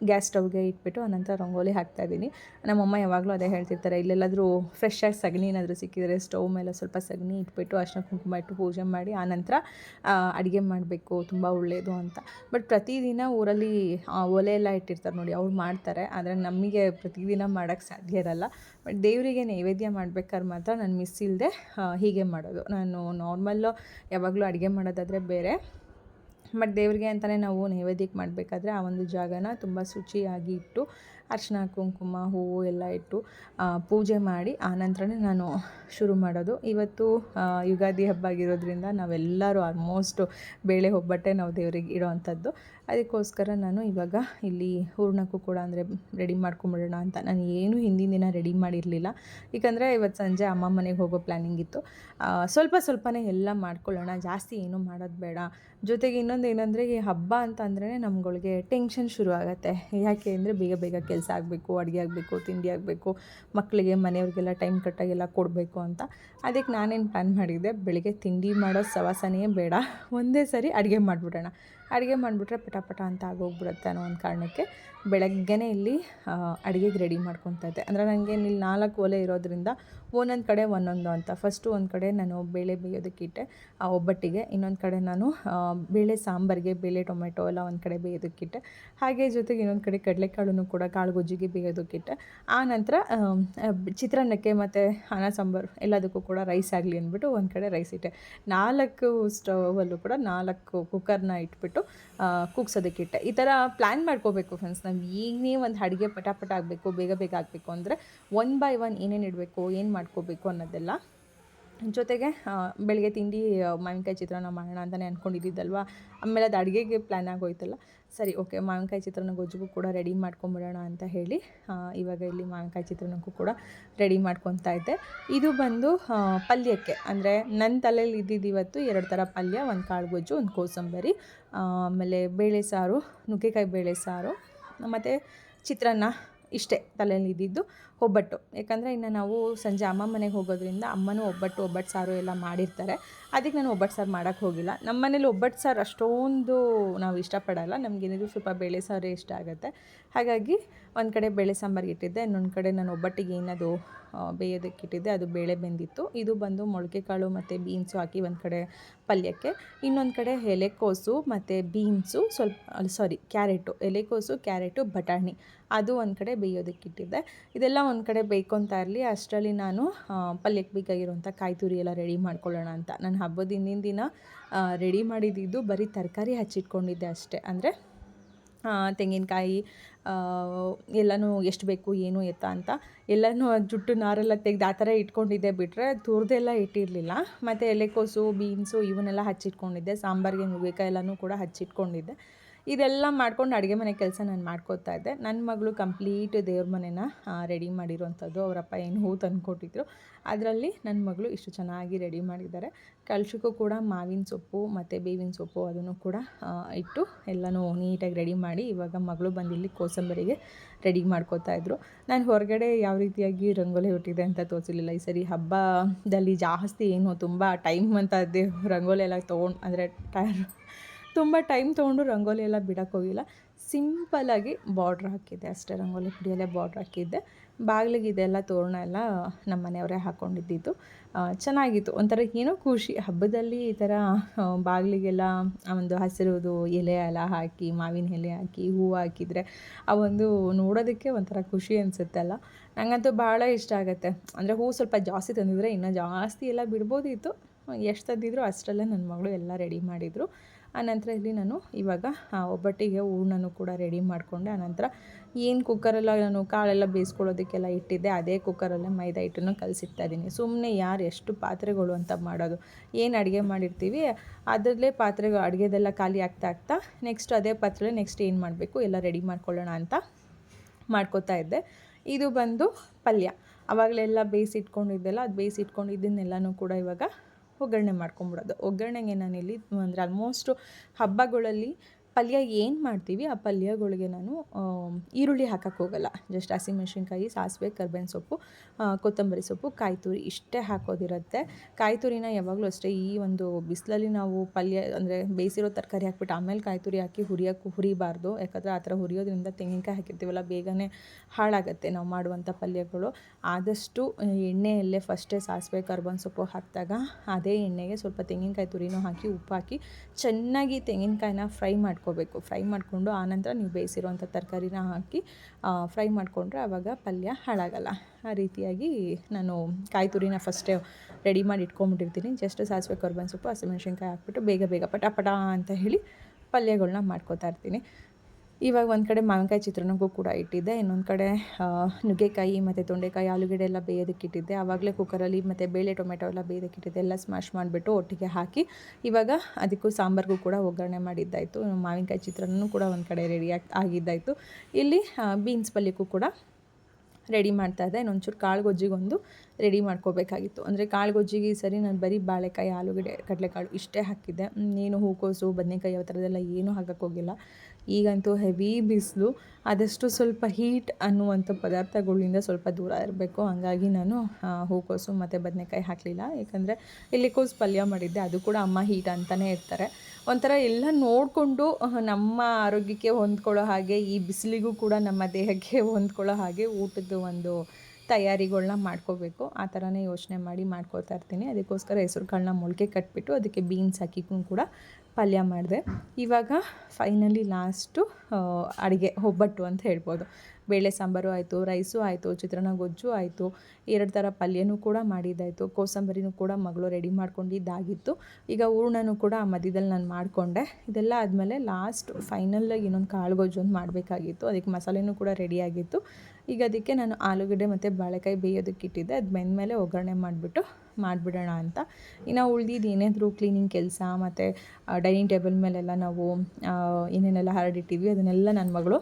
ಗ್ಯಾಸ್ ಸ್ಟವ್ಗೆ ಇಟ್ಬಿಟ್ಟು ಅನಂತರ ರಂಗೋಲಿ ಹಾಕ್ತಾಯಿದ್ದೀನಿ ನಮ್ಮಮ್ಮ ಯಾವಾಗಲೂ ಅದೇ ಹೇಳ್ತಿರ್ತಾರೆ, ಇಲ್ಲೆಲ್ಲಾದರೂ ಫ್ರೆಶ್ ಆಗಿ ಸಗಣಿ ಏನಾದರೂ ಸಿಕ್ಕಿದರೆ ಸ್ಟವ್ ಮೇಲೆ ಸ್ವಲ್ಪ ಸಗಣಿ ಇಟ್ಬಿಟ್ಟು ಅರ್ಶಿನ ಕುಂಕುಮ ಇಟ್ಟು ಪೂಜೆ ಮಾಡಿ, ಆನಂತರ ಅಡುಗೆ ಮಾಡಬೇಕು, ತುಂಬ ಒಳ್ಳೆಯದು ಅಂತ. ಬಟ್ ಪ್ರತಿದಿನ ಊರಲ್ಲಿ ಒಲೆ ಎಲ್ಲ ಇಟ್ಟಿರ್ತಾರೆ ನೋಡಿ, ಅವ್ರು ಮಾಡ್ತಾರೆ. ಆದರೆ ನಮಗೆ ಪ್ರತಿದಿನ ಮಾಡೋಕ್ಕೆ ಸಾಧ್ಯ ಇರಲ್ಲ. ಬಟ್ ದೇವರಿಗೆ ನೈವೇದ್ಯ ಮಾಡ್ಬೇಕಾದ್ರೆ ಮಾತ್ರ ನಾನು ಮಿಸ್ ಇಲ್ಲದೆ ಹೀಗೆ ಮಾಡೋದು. ನಾನು ನಾರ್ಮಲ್ಲು ಯಾವಾಗಲೂ ಅಡುಗೆ ಮಾಡೋದಾದರೆ ಬೇರೆ ಬಟ್ ದೇವರಿಗೆ ಅಂತಲೇ ನಾವು ನೈವೇದ್ಯಕ್ಕೆ ಮಾಡಬೇಕಾದ್ರೆ ಆ ಒಂದು ಜಾಗನ ತುಂಬ ಶುಚಿಯಾಗಿ ಇಟ್ಟು ಅರ್ಶಿನ ಕುಂಕುಮ, ಹೂವು ಎಲ್ಲ ಇಟ್ಟು ಪೂಜೆ ಮಾಡಿ ಆ ನಂತರನೇ ನಾನು ಶುರು ಮಾಡೋದು. ಇವತ್ತು ಯುಗಾದಿ ಹಬ್ಬ ಆಗಿರೋದ್ರಿಂದ ನಾವೆಲ್ಲರೂ ಆಲ್ಮೋಸ್ಟು ಬೇಳೆ ಒಬ್ಬಟ್ಟೆ ನಾವು ದೇವರಿಗೆ ಇಡೋವಂಥದ್ದು. ಅದಕ್ಕೋಸ್ಕರ ನಾನು ಇವಾಗ ಇಲ್ಲಿ ಹೂರ್ಣಕ್ಕೂ ಕೂಡ ಅಂದರೆ ರೆಡಿ ಮಾಡ್ಕೊಂಬಿಡೋಣ ಅಂತ. ನಾನು ಏನು ಹಿಂದಿನ ದಿನ ರೆಡಿ ಮಾಡಿರಲಿಲ್ಲ. ಏಕೆಂದರೆ ಇವತ್ತು ಸಂಜೆ ಅಮ್ಮ ಮನೆಗೆ ಹೋಗೋ ಪ್ಲ್ಯಾನಿಂಗ್ ಇತ್ತು. ಸ್ವಲ್ಪ ಸ್ವಲ್ಪನೇ ಎಲ್ಲ ಮಾಡ್ಕೊಳ್ಳೋಣ. ಜಾಸ್ತಿ ಏನೂ ಮಾಡೋದು ಬೇಡ. ಜೊತೆಗೆ ಇನ್ನೊಂದು ಏನಂದರೆ ಈ ಹಬ್ಬ ಅಂತ ಅಂದ್ರೆ ನಮ್ಗಳಿಗೆ ಟೆನ್ಷನ್ ಶುರು ಆಗುತ್ತೆ ಯಾಕೆ ಅಂದರೆ ಬೇಗ ಬೇಗ ಕೆಲಸ ಆಗಬೇಕು, ಅಡುಗೆ ಆಗಬೇಕು, ತಿಂಡಿ ಆಗಬೇಕು, ಮಕ್ಕಳಿಗೆ, ಮನೆಯವ್ರಿಗೆಲ್ಲ ಟೈಮ್ ಕಟ್ಟಾಗೆಲ್ಲ ಕೊಡಬೇಕು ಅಂತ. ಅದಕ್ಕೆ ನಾನೇನು ಪ್ಲ್ಯಾನ್ ಮಾಡಿದ್ದೆ ಬೆಳಗ್ಗೆ ತಿಂಡಿ ಮಾಡೋ ಸವಾಸನೇ ಬೇಡ. ಒಂದೇ ಸರಿ ಅಡುಗೆ ಮಾಡಿಬಿಡೋಣ. ಅಡುಗೆ ಮಾಡಿಬಿಟ್ರೆ ಪಟ ಪಟ ಅಂತ ಆಗೋಗ್ಬಿಡುತ್ತೆ ಅನ್ನೋ ಒಂದು ಕಾರಣಕ್ಕೆ ಬೆಳಗ್ಗೆನೇ ಇಲ್ಲಿ ಅಡುಗೆಗೆ ರೆಡಿ ಮಾಡ್ಕೊತಾ ಇದ್ದೆ. ಅಂದರೆ ನನಗೆ ಇಲ್ಲಿ ನಾಲ್ಕು ಒಲೆ ಇರೋದ್ರಿಂದ ಒಂದೊಂದು ಕಡೆ ಒಂದೊಂದು ಅಂತ. ಫಸ್ಟು ಒಂದು ಕಡೆ ನಾನು ಬೇಳೆ ಬೇಯೋದಕ್ಕಿಟ್ಟೆ ಆ ಒಬ್ಬಟ್ಟಿಗೆ ಇನ್ನೊಂದು ಕಡೆ ನಾನು ಬೇಳೆ ಸಾಂಬಾರಿಗೆ ಬೇಳೆ ಟೊಮೆಟೊ ಎಲ್ಲ ಒಂದು ಕಡೆ ಬೇಯೋದಕ್ಕಿಟ್ಟೆ ಹಾಗೆ ಜೊತೆಗೆ ಇನ್ನೊಂದು ಕಡೆ ಕಡಲೆಕಾಳನ್ನು ಕೂಡ ಕಾಳು ಗೊಜ್ಜಿಗೆ ಬೇಯೋದಕ್ಕಿಟ್ಟೆ ಆ ನಂತರ ಚಿತ್ರಾನ್ನಕ್ಕೆ ಮತ್ತು ಅನ್ನ ಸಾಂಬಾರು ಎಲ್ಲದಕ್ಕೂ ಕೂಡ ರೈಸ್ ಆಗಲಿ ಅಂದ್ಬಿಟ್ಟು ಒಂದು ಕಡೆ ರೈಸ್ ಇಟ್ಟೆ. ನಾಲ್ಕು ಸ್ಟವಲ್ಲೂ ಕೂಡ ನಾಲ್ಕು ಕುಕ್ಕರ್ನ ಇಟ್ಬಿಟ್ಟು ಕುಗ್ಸೋದಕ್ಕಿಟ್ಟೆ ಈ ಥರ ಪ್ಲ್ಯಾನ್ ಮಾಡ್ಕೋಬೇಕು ಫ್ರೆಂಡ್ಸ್ ನಾವು ಈಗನೇ ಒಂದು ಅಡುಗೆ ಪಟಾಪಟ ಆಗಬೇಕು, ಬೇಗ ಬೇಗ ಆಗಬೇಕು ಅಂದರೆ ಒನ್ ಬೈ ಒನ್ ಏನೇನು ಇಡಬೇಕು, ಏನು ಮಾಡ್ಕೋಬೇಕು ಅನ್ನೋದೆಲ್ಲ. ಜೊತೆಗೆ ಬೆಳಗ್ಗೆ ತಿಂಡಿ ಮಾವಿನಕಾಯಿ ಚಿತ್ರಾನ್ನ ಮಾಡೋಣ ಅಂತಲೇ ಅಂದ್ಕೊಂಡಿದ್ದಿದ್ದಲ್ವ ಆಮೇಲೆ ಅದು ಅಡುಗೆಗೆ ಪ್ಲ್ಯಾನ್ ಆಗೋಯ್ತಲ್ಲ. ಸರಿ ಓಕೆ ಮಾವಿನಕಾಯಿ ಚಿತ್ರಾನ್ನ ಗೊಜ್ಜಿಗೂ ಕೂಡ ರೆಡಿ ಮಾಡ್ಕೊಂಬಿಡೋಣ ಅಂತ ಹೇಳಿ ಇವಾಗ ಇಲ್ಲಿ ಮಾವಿನಕಾಯಿ ಚಿತ್ರಾನ್ನಕ್ಕೂ ಕೂಡ ರೆಡಿ ಮಾಡ್ಕೊತಾ ಇದ್ದೆ. ಇದು ಬಂದು ಪಲ್ಯಕ್ಕೆ. ಅಂದರೆ ನನ್ನ ತಲೆಯಲ್ಲಿ ಇದ್ದಿದ್ದು ಇವತ್ತು ಎರಡು ಥರ ಪಲ್ಯ, ಒಂದು ಕಾಳು ಗೊಜ್ಜು, ಒಂದು ಕೋಸಂಬರಿ ಆಮೇಲೆ ಬೇಳೆ ಸಾರು, ನುಗ್ಗೆಕಾಯಿ ಬೇಳೆ ಸಾರು ಮತ್ತು ಚಿತ್ರಾನ್ನ ಇಷ್ಟೇ ತಲೆಯಲ್ಲಿ ಇದ್ದಿದ್ದು ಒಬ್ಬಟ್ಟು. ಯಾಕಂದರೆ ಇನ್ನು ನಾವು ಸಂಜೆ ಅಮ್ಮ ಮನೆಗೆ ಹೋಗೋದ್ರಿಂದ ಅಮ್ಮನೂ ಒಬ್ಬಟ್ಟು ಒಬ್ಬಟ್ಟು ಸಾರು ಎಲ್ಲ ಮಾಡಿರ್ತಾರೆ. ಅದಕ್ಕೆ ನಾನು ಒಬ್ಬಟ್ಟು ಸಾರು ಮಾಡೋಕ್ಕೆ ಹೋಗಿಲ್ಲ. ನಮ್ಮ ಮನೇಲಿ ಒಬ್ಬಟ್ಟು ಸಾರು ಅಷ್ಟೊಂದು ನಾವು ಇಷ್ಟಪಡಲ್ಲ. ನಮಗೇನಿದ್ರು ಸ್ವಲ್ಪ ಬೇಳೆ ಸಾರೇ ಇಷ್ಟ ಆಗುತ್ತೆ. ಹಾಗಾಗಿ ಒಂದು ಕಡೆ ಬೇಳೆ ಸಾಂಬಾರಿಗೆ ಇಟ್ಟಿದ್ದೆ. ಇನ್ನೊಂದು ಕಡೆ ನಾನು ಒಬ್ಬಟ್ಟಿಗೆ ಏನದು ಬೇಯೋದಕ್ಕೆ ಇಟ್ಟಿದ್ದೆ. ಅದು ಬೇಳೆ ಬೆಂದಿತ್ತು. ಇದು ಬಂದು ಮೊಳಕೆ ಕಾಳು ಮತ್ತು ಬೀನ್ಸು ಹಾಕಿ ಒಂದು ಕಡೆ ಪಲ್ಯಕ್ಕೆ. ಇನ್ನೊಂದು ಕಡೆ ಎಲೆಕೋಸು ಮತ್ತು ಬೀನ್ಸು ಸ್ವಲ್ಪ ಸಾರಿ ಕ್ಯಾರೆಟು. ಎಲೆಕೋಸು, ಕ್ಯಾರೆಟು, ಬಟಾಣಿ. ಅದು ಒಂದು ಕಡೆ ಬೇಯೋದಕ್ಕೆ ಇಟ್ಟಿದ್ದೆ. ಇದೆಲ್ಲ ಒಂದು ಕಡೆ ಬೇಯ್ಕೊತಾ ಇರಲಿ. ಅಷ್ಟರಲ್ಲಿ ನಾನು ಪಲ್ಯಕ್ಕೆ ಬೇಕಾಗಿರುವಂಥ ಕಾಯಿ ತುರಿ ಎಲ್ಲ ರೆಡಿ ಮಾಡ್ಕೊಳ್ಳೋಣ ಅಂತ. ನಾನು ಹಬ್ಬದ ಹಿಂದಿನ ದಿನ ರೆಡಿ ಮಾಡಿದ್ದು ಬರೀ ತರಕಾರಿ ಹಚ್ಚಿಟ್ಕೊಂಡಿದ್ದೆ ಅಷ್ಟೇ. ಅಂದರೆ ತೆಂಗಿನಕಾಯಿ ಎಲ್ಲನೂ ಎಷ್ಟು ಬೇಕು, ಏನು ಎತ್ತ ಅಂತ ಎಲ್ಲನೂ ಜುಟ್ಟು ನಾರೆಲ್ಲ ತೆಗೆದು ಆ ಥರ ಇಟ್ಕೊಂಡಿದ್ದೆ ಬಿಟ್ಟರೆ ತುರಿದೆಲ್ಲ ಇಟ್ಟಿರಲಿಲ್ಲ. ಮತ್ತು ಎಲೆಕೋಸು, ಬೀನ್ಸು ಇವನ್ನೆಲ್ಲ ಹಚ್ಚಿಟ್ಕೊಂಡಿದ್ದೆ. ಸಾಂಬಾರಿಗೆ ನುಗ್ಗೆಕಾಯಿ ಎಲ್ಲನೂ ಕೂಡ ಹಚ್ಚಿಟ್ಕೊಂಡಿದ್ದೆ. ಇದೆಲ್ಲ ಮಾಡ್ಕೊಂಡು ಅಡುಗೆ ಮನೆ ಕೆಲಸ ನಾನು ಮಾಡ್ಕೋತಾ ಇದ್ದೆ. ನನ್ನ ಮಗಳು ಕಂಪ್ಲೀಟ್ ದೇವ್ರ ಮನೆನ ರೆಡಿ ಮಾಡಿರೋವಂಥದ್ದು ಅವರಪ್ಪ ಏನು ಹೂ ತಂದುಕೊಟ್ಟಿದ್ರು ಅದರಲ್ಲಿ ನನ್ನ ಮಗಳು ಇಷ್ಟು ಚೆನ್ನಾಗಿ ರೆಡಿ ಮಾಡಿದ್ದಾರೆ. ಕಳ್ಸಕ್ಕೂ ಕೂಡ ಮಾವಿನ ಸೊಪ್ಪು ಮತ್ತು ಬೇವಿನ ಸೊಪ್ಪು ಅದನ್ನು ಕೂಡ ಇಟ್ಟು ಎಲ್ಲನೂ ನೀಟಾಗಿ ರೆಡಿ ಮಾಡಿ ಇವಾಗ ಮಗಳು ಬಂದಿಲ್ಲಿ ಕೋಸಂಬರಿಗೆ ರೆಡಿ ಮಾಡ್ಕೋತಾ ಇದ್ರು. ನಾನು ಹೊರಗಡೆ ಯಾವ ರೀತಿಯಾಗಿ ರಂಗೋಲಿ ಹುಟ್ಟಿದೆ ಅಂತ ತೋರಿಸಲಿಲ್ಲ ಈ ಸರಿ ಹಬ್ಬದಲ್ಲಿ ಜಾಸ್ತಿ ಏನು ತುಂಬ ಟೈಮ್ ಅಂತ ರಂಗೋಲಿ ಎಲ್ಲ ತೊಗೊಂಡು, ಅಂದರೆ ಟೈರ್ ತುಂಬ ಟೈಮ್ ತೊಗೊಂಡು ರಂಗೋಲಿ ಎಲ್ಲ ಬಿಡೋಕ್ಕೆ ಹೋಗಿಲ್ಲ. ಸಿಂಪಲಾಗಿ ಬಾರ್ಡ್ರ್ ಹಾಕಿದ್ದೆ ಅಷ್ಟೇ, ರಂಗೋಲಿ ಪುಡಿಯಲ್ಲೇ ಬಾರ್ಡ್ರ್ ಹಾಕಿದ್ದೆ. ಬಾಗಿಲಿಗೆ ಇದೆಲ್ಲ ತೋರಣ ಎಲ್ಲ ನಮ್ಮ ಮನೆಯವರೇ ಹಾಕ್ಕೊಂಡಿದ್ದಿದ್ದು ಚೆನ್ನಾಗಿತ್ತು. ಒಂಥರ ಏನೋ ಖುಷಿ. ಹಬ್ಬದಲ್ಲಿ ಈ ಥರ ಬಾಗಿಲಿಗೆಲ್ಲ ಒಂದು ಹಸಿರುದು ಎಲೆ ಎಲ್ಲ ಹಾಕಿ, ಮಾವಿನ ಎಲೆ ಹಾಕಿ ಹೂವು ಹಾಕಿದರೆ ಆ ಒಂದು ನೋಡೋದಕ್ಕೆ ಒಂಥರ ಖುಷಿ ಅನಿಸುತ್ತಲ್ಲ. ನನಗಂತೂ ಭಾಳ ಇಷ್ಟ ಆಗುತ್ತೆ. ಅಂದರೆ ಹೂವು ಸ್ವಲ್ಪ ಜಾಸ್ತಿ ತಂದಿದ್ರೆ ಇನ್ನೂ ಜಾಸ್ತಿ ಎಲ್ಲ ಬಿಡ್ಬೋದಿತ್ತು. ಎಷ್ಟು ತಂದಿದ್ರು ಅಷ್ಟರಲ್ಲೇ ನನ್ನ ಮಗಳು ಎಲ್ಲ ರೆಡಿ ಮಾಡಿದರು. ಆನಂತರ ಇಲ್ಲಿ ನಾನು ಇವಾಗ ಒಬ್ಬಟ್ಟಿಗೆ ಹೂರ್ಣನೂ ಕೂಡ ರೆಡಿ ಮಾಡಿಕೊಂಡೆ. ಆನಂತರ ಏನು ಕುಕ್ಕರೆಲ್ಲ ನಾನು ಕಾಳೆಲ್ಲ ಬೇಯಿಸ್ಕೊಳ್ಳೋದಕ್ಕೆಲ್ಲ ಇಟ್ಟಿದ್ದೆ, ಅದೇ ಕುಕ್ಕರಲ್ಲೇ ಮೈದಾ ಹಿಟ್ಟನ್ನು ಕಲಸಿಡ್ತಾ ಇದ್ದೀನಿ. ಸುಮ್ಮನೆ ಯಾರು ಎಷ್ಟು ಪಾತ್ರೆಗಳು ಅಂತ ಮಾಡೋದು. ಏನು ಅಡುಗೆ ಮಾಡಿರ್ತೀವಿ, ಅದರಲ್ಲೇ ಪಾತ್ರೆಗಳು ಅಡುಗೆದೆಲ್ಲ ಖಾಲಿ ಆಗ್ತಾ ಆಗ್ತಾ ನೆಕ್ಸ್ಟ್ ಅದೇ ಪಾತ್ರೆ ನೆಕ್ಸ್ಟ್ ಏನು ಮಾಡಬೇಕು, ಎಲ್ಲ ರೆಡಿ ಮಾಡ್ಕೊಳ್ಳೋಣ ಅಂತ ಮಾಡ್ಕೋತಾ ಇದ್ದೆ. ಇದು ಬಂದು ಪಲ್ಯ. ಆವಾಗಲೆಲ್ಲ ಬೇಯಿಸಿಟ್ಕೊಂಡಿದ್ದೆಲ್ಲ, ಅದು ಬೇಯಿಸಿಟ್ಕೊಂಡಿದ್ದನ್ನೆಲ್ಲನೂ ಕೂಡ ಇವಾಗ ಒಗ್ಗರಣೆ ಮಾಡ್ಕೊಂಬಿಡೋದು ಒಗ್ಗರಣೆಗೆ ನಾನಿಲ್ಲಿ ಅಂದರೆ ಆಲ್ಮೋಸ್ಟು ಹಬ್ಬಗಳಲ್ಲಿ ಪಲ್ಯ ಏನು ಮಾಡ್ತೀವಿ, ಆ ಪಲ್ಯಗಳಿಗೆ ನಾನು ಈರುಳ್ಳಿ ಹಾಕಕ್ಕೆ ಹೋಗಲ್ಲ. ಜಸ್ಟ್ ಹಸಿಮೆಣ್ಸಿನ್ಕಾಯಿ ಸಾಸಿವೆ, ಕರ್ಬೇವಿನ ಸೊಪ್ಪು ಕೊತ್ತಂಬರಿ ಸೊಪ್ಪು ಕಾಯಿ ತುರಿ ಇಷ್ಟೇ ಹಾಕೋದಿರುತ್ತೆ. ಕಾಯಿ ತುರಿನ ಯಾವಾಗಲೂ ಅಷ್ಟೇ ಈ ಒಂದು ಬಿಸಿಲಲ್ಲಿ ನಾವು ಪಲ್ಯ ಅಂದರೆ ಬೇಯಿಸಿರೋ ತರಕಾರಿ ಹಾಕ್ಬಿಟ್ಟು ಆಮೇಲೆ ಕಾಯಿ ತುರಿ ಹಾಕಿ ಹುರಿಯೋಕ್ಕೂ ಹುರಿಬಾರ್ದು. ಯಾಕಂದರೆ ಆ ಥರ ಹುರಿಯೋದ್ರಿಂದ ತೆಂಗಿನಕಾಯಿ ಹಾಕಿರ್ತೀವಲ್ಲ, ಬೇಗನೆ ಹಾಳಾಗುತ್ತೆ ನಾವು ಮಾಡುವಂಥ ಪಲ್ಯಗಳು. ಆದಷ್ಟು ಎಣ್ಣೆಯಲ್ಲೇ ಫಸ್ಟೇ ಸಾಸಿವೆ, ಕರ್ಬೇವಿನ ಸೊಪ್ಪು ಹಾಕಿದಾಗ ಅದೇ ಎಣ್ಣೆಗೆ ಸ್ವಲ್ಪ ತೆಂಗಿನಕಾಯಿ ತುರಿನೂ ಹಾಕಿ, ಉಪ್ಪು ಹಾಕಿ ಚೆನ್ನಾಗಿ ತೆಂಗಿನಕಾಯಿನ ಫ್ರೈ ಮಾಡ್ಕೋಬೇಕು. ಫ್ರೈ ಮಾಡಿಕೊಂಡು ಆನಂತರ ನೀವು ಬೇಯಿಸಿರುವಂಥ ತರಕಾರಿನ ಹಾಕಿ ಫ್ರೈ ಮಾಡಿಕೊಂಡ್ರೆ ಆವಾಗ ಪಲ್ಯ ಹಾಳಾಗಲ್ಲ. ಆ ರೀತಿಯಾಗಿ ನಾನು ಕಾಯಿ ತುರಿನ ಫಸ್ಟೇ ರೆಡಿ ಮಾಡಿ ಇಟ್ಕೊಂಬಿಟ್ಟಿರ್ತೀನಿ ಜಸ್ಟ್ ಸಾಸಿವೆ ಕರ್ಬನ್ ಸೊಪ್ಪು, ಹಸಿಮೆಣ್ಸಿನ್ಕಾಯಿ ಹಾಕ್ಬಿಟ್ಟು ಬೇಗ ಬೇಗ ಪಟ ಪಟ ಅಂತ ಹೇಳಿ ಪಲ್ಯಗಳನ್ನ ಮಾಡ್ಕೋತಾ ಇರ್ತೀನಿ. ಇವಾಗ ಒಂದು ಕಡೆ ಮಾವಿನಕಾಯಿ ಚಿತ್ರಾನ್ನಕ್ಕೂ ಕೂಡ ಇಟ್ಟಿದ್ದೆ, ಇನ್ನೊಂದು ಕಡೆ ನುಗ್ಗೆಕಾಯಿ ಮತ್ತು ತೊಂಡೆಕಾಯಿ, ಆಲೂಗಡ್ಡೆ ಎಲ್ಲ ಬೇಯೋದಕ್ಕೆ ಇಟ್ಟಿದ್ದೆ. ಆವಾಗಲೇ ಕುಕ್ಕರಲ್ಲಿ ಮತ್ತು ಬೇಳೆ ಟೊಮೆಟೊ ಎಲ್ಲ ಬೇಯೋದಕ್ಕೆ ಇಟ್ಟಿದ್ದೆ, ಎಲ್ಲ ಸ್ಮ್ಯಾಶ್ ಮಾಡಿಬಿಟ್ಟು ಒಟ್ಟಿಗೆ ಹಾಕಿ. ಇವಾಗ ಅದಕ್ಕೂ ಸಾಂಬಾರಿಗೂ ಕೂಡ ಒಗ್ಗರಣೆ ಮಾಡಿದ್ದಾಯಿತು. ಮಾವಿನಕಾಯಿ ಚಿತ್ರಾನ್ನೂ ಕೂಡ ಒಂದು ಕಡೆ ರೆಡಿ ಆಗಿದ್ದಾಯಿತು. ಇಲ್ಲಿ ಬೀನ್ಸ್ ಪಲ್ಯಕ್ಕೂ ಕೂಡ ರೆಡಿ ಮಾಡ್ತಾ ಇದ್ದೆ. ಇನ್ನೊಂಚೂರು ಕಾಳು ಗೊಜ್ಜಿಗೊಂದು ರೆಡಿ ಮಾಡ್ಕೋಬೇಕಾಗಿತ್ತು. ಅಂದರೆ ಕಾಳು ಗೊಜ್ಜಿಗೆ ಸರಿ ನಾನು ಬರೀ ಬಾಳೆಕಾಯಿ, ಆಲೂಗಡ್ಡೆ, ಕಡಲೆಕಾಳು ಇಷ್ಟೇ ಹಾಕಿದ್ದೆ. ನೀನು ಹೂಕೋಸು, ಬದನೆಕಾಯಿ ಯಾವ ಥರದ್ದೆಲ್ಲ ಏನೂ ಹಾಕೋಕ್ಕೋಗಿಲ್ಲ ಈಗಂತೂ ಹೆವಿ ಬಿಸಿಲು, ಆದಷ್ಟು ಸ್ವಲ್ಪ ಹೀಟ್ ಅನ್ನುವಂಥ ಪದಾರ್ಥಗಳಿಂದ ಸ್ವಲ್ಪ ದೂರ ಇರಬೇಕು. ಹಂಗಾಗಿ ನಾನು ಹೂಕೋಸು ಮತ್ತು ಬದನೆಕಾಯಿ ಹಾಕಲಿಲ್ಲ. ಯಾಕಂದರೆ ಇಲ್ಲಿ ಕೋಸು ಪಲ್ಯ ಮಾಡಿದ್ದೆ, ಅದು ಕೂಡ ಅಮ್ಮ ಹೀಟ್ ಅಂತಲೇ ಇರ್ತಾರೆ. ಒಂಥರ ಎಲ್ಲ ನೋಡಿಕೊಂಡು ನಮ್ಮ ಆರೋಗ್ಯಕ್ಕೆ ಹೊಂದ್ಕೊಳ್ಳೋ ಹಾಗೆ, ಈ ಬಿಸಿಲಿಗೂ ಕೂಡ ನಮ್ಮ ದೇಹಕ್ಕೆ ಹೊಂದ್ಕೊಳ್ಳೋ ಹಾಗೆ ಊಟದ ಒಂದು ತಯಾರಿಗಳನ್ನ ಮಾಡ್ಕೋಬೇಕು. ಆ ಥರನೇ ಯೋಚನೆ ಮಾಡಿ ಮಾಡ್ಕೋತಾ ಇರ್ತೀನಿ. ಅದಕ್ಕೋಸ್ಕರ ಹೆಸ್ರು ಕಾಳನ್ನ ಮೊಳಕೆ ಕಟ್ಬಿಟ್ಟು, ಅದಕ್ಕೆ ಬೀನ್ಸ್ ಹಾಕಿ ಕೂಡ ಪಲ್ಯ ಮಾಡಿದೆ. ಇವಾಗ ಫೈನಲಿ ಲಾಸ್ಟು ಅಡುಗೆ ಒಬ್ಬಟ್ಟು ಅಂತ ಹೇಳ್ಬೋದು. ಬೇಳೆ ಸಾಂಬಾರು ಆಯಿತು ರೈಸು ಆಯಿತು, ಚಿತ್ರಾನ್ನ ಗೊಜ್ಜು ಆಯಿತು, ಎರಡು ಥರ ಪಲ್ಯನೂ ಕೂಡ ಮಾಡಿದ್ದಾಯಿತು. ಕೋಸಂಬರಿನೂ ಕೂಡ ಮಗಳು ರೆಡಿ ಮಾಡ್ಕೊಂಡಿದ್ದಾಗಿತ್ತು. ಈಗ ಹೂರ್ಣನೂ ಕೂಡ ಆ ಮಧ್ಯದಲ್ಲಿ ನಾನು ಮಾಡಿಕೊಂಡೆ. ಇದೆಲ್ಲ ಆದಮೇಲೆ ಲಾಸ್ಟ್ ಫೈನಲ್ಲಾಗಿ ಇನ್ನೊಂದು ಕಾಳು ಗೊಜ್ಜು ಒಂದು ಮಾಡಬೇಕಾಗಿತ್ತು. ಅದಕ್ಕೆ ಮಸಾಲೆನೂ ಕೂಡ ರೆಡಿಯಾಗಿತ್ತು ಈಗ ಅದಕ್ಕೆ ನಾನು ಆಲೂಗಡ್ಡೆ ಮತ್ತು ಬಾಳೆಕಾಯಿ ಬೇಯೋದಕ್ಕೆ ಇಟ್ಟಿದ್ದೆ. ಅದು ಬೆಂದಮೇಲೆ ಒಗ್ಗರಣೆ ಮಾಡಿಬಿಟ್ಟು ಮಾಡಿಬಿಡೋಣ ಅಂತ. ಇನ್ನು ಉಳ್ದಿದ್ದು ಏನಾದರೂ ಕ್ಲೀನಿಂಗ್ ಕೆಲಸ ಮತ್ತು ಡೈನಿಂಗ್ ಟೇಬಲ್ ಮೇಲೆಲ್ಲ ನಾವು ಏನೇನೆಲ್ಲ ಹರಡಿಟ್ಟಿದ್ವಿ, ಅದನ್ನೆಲ್ಲ ನನ್ನ ಮಗಳು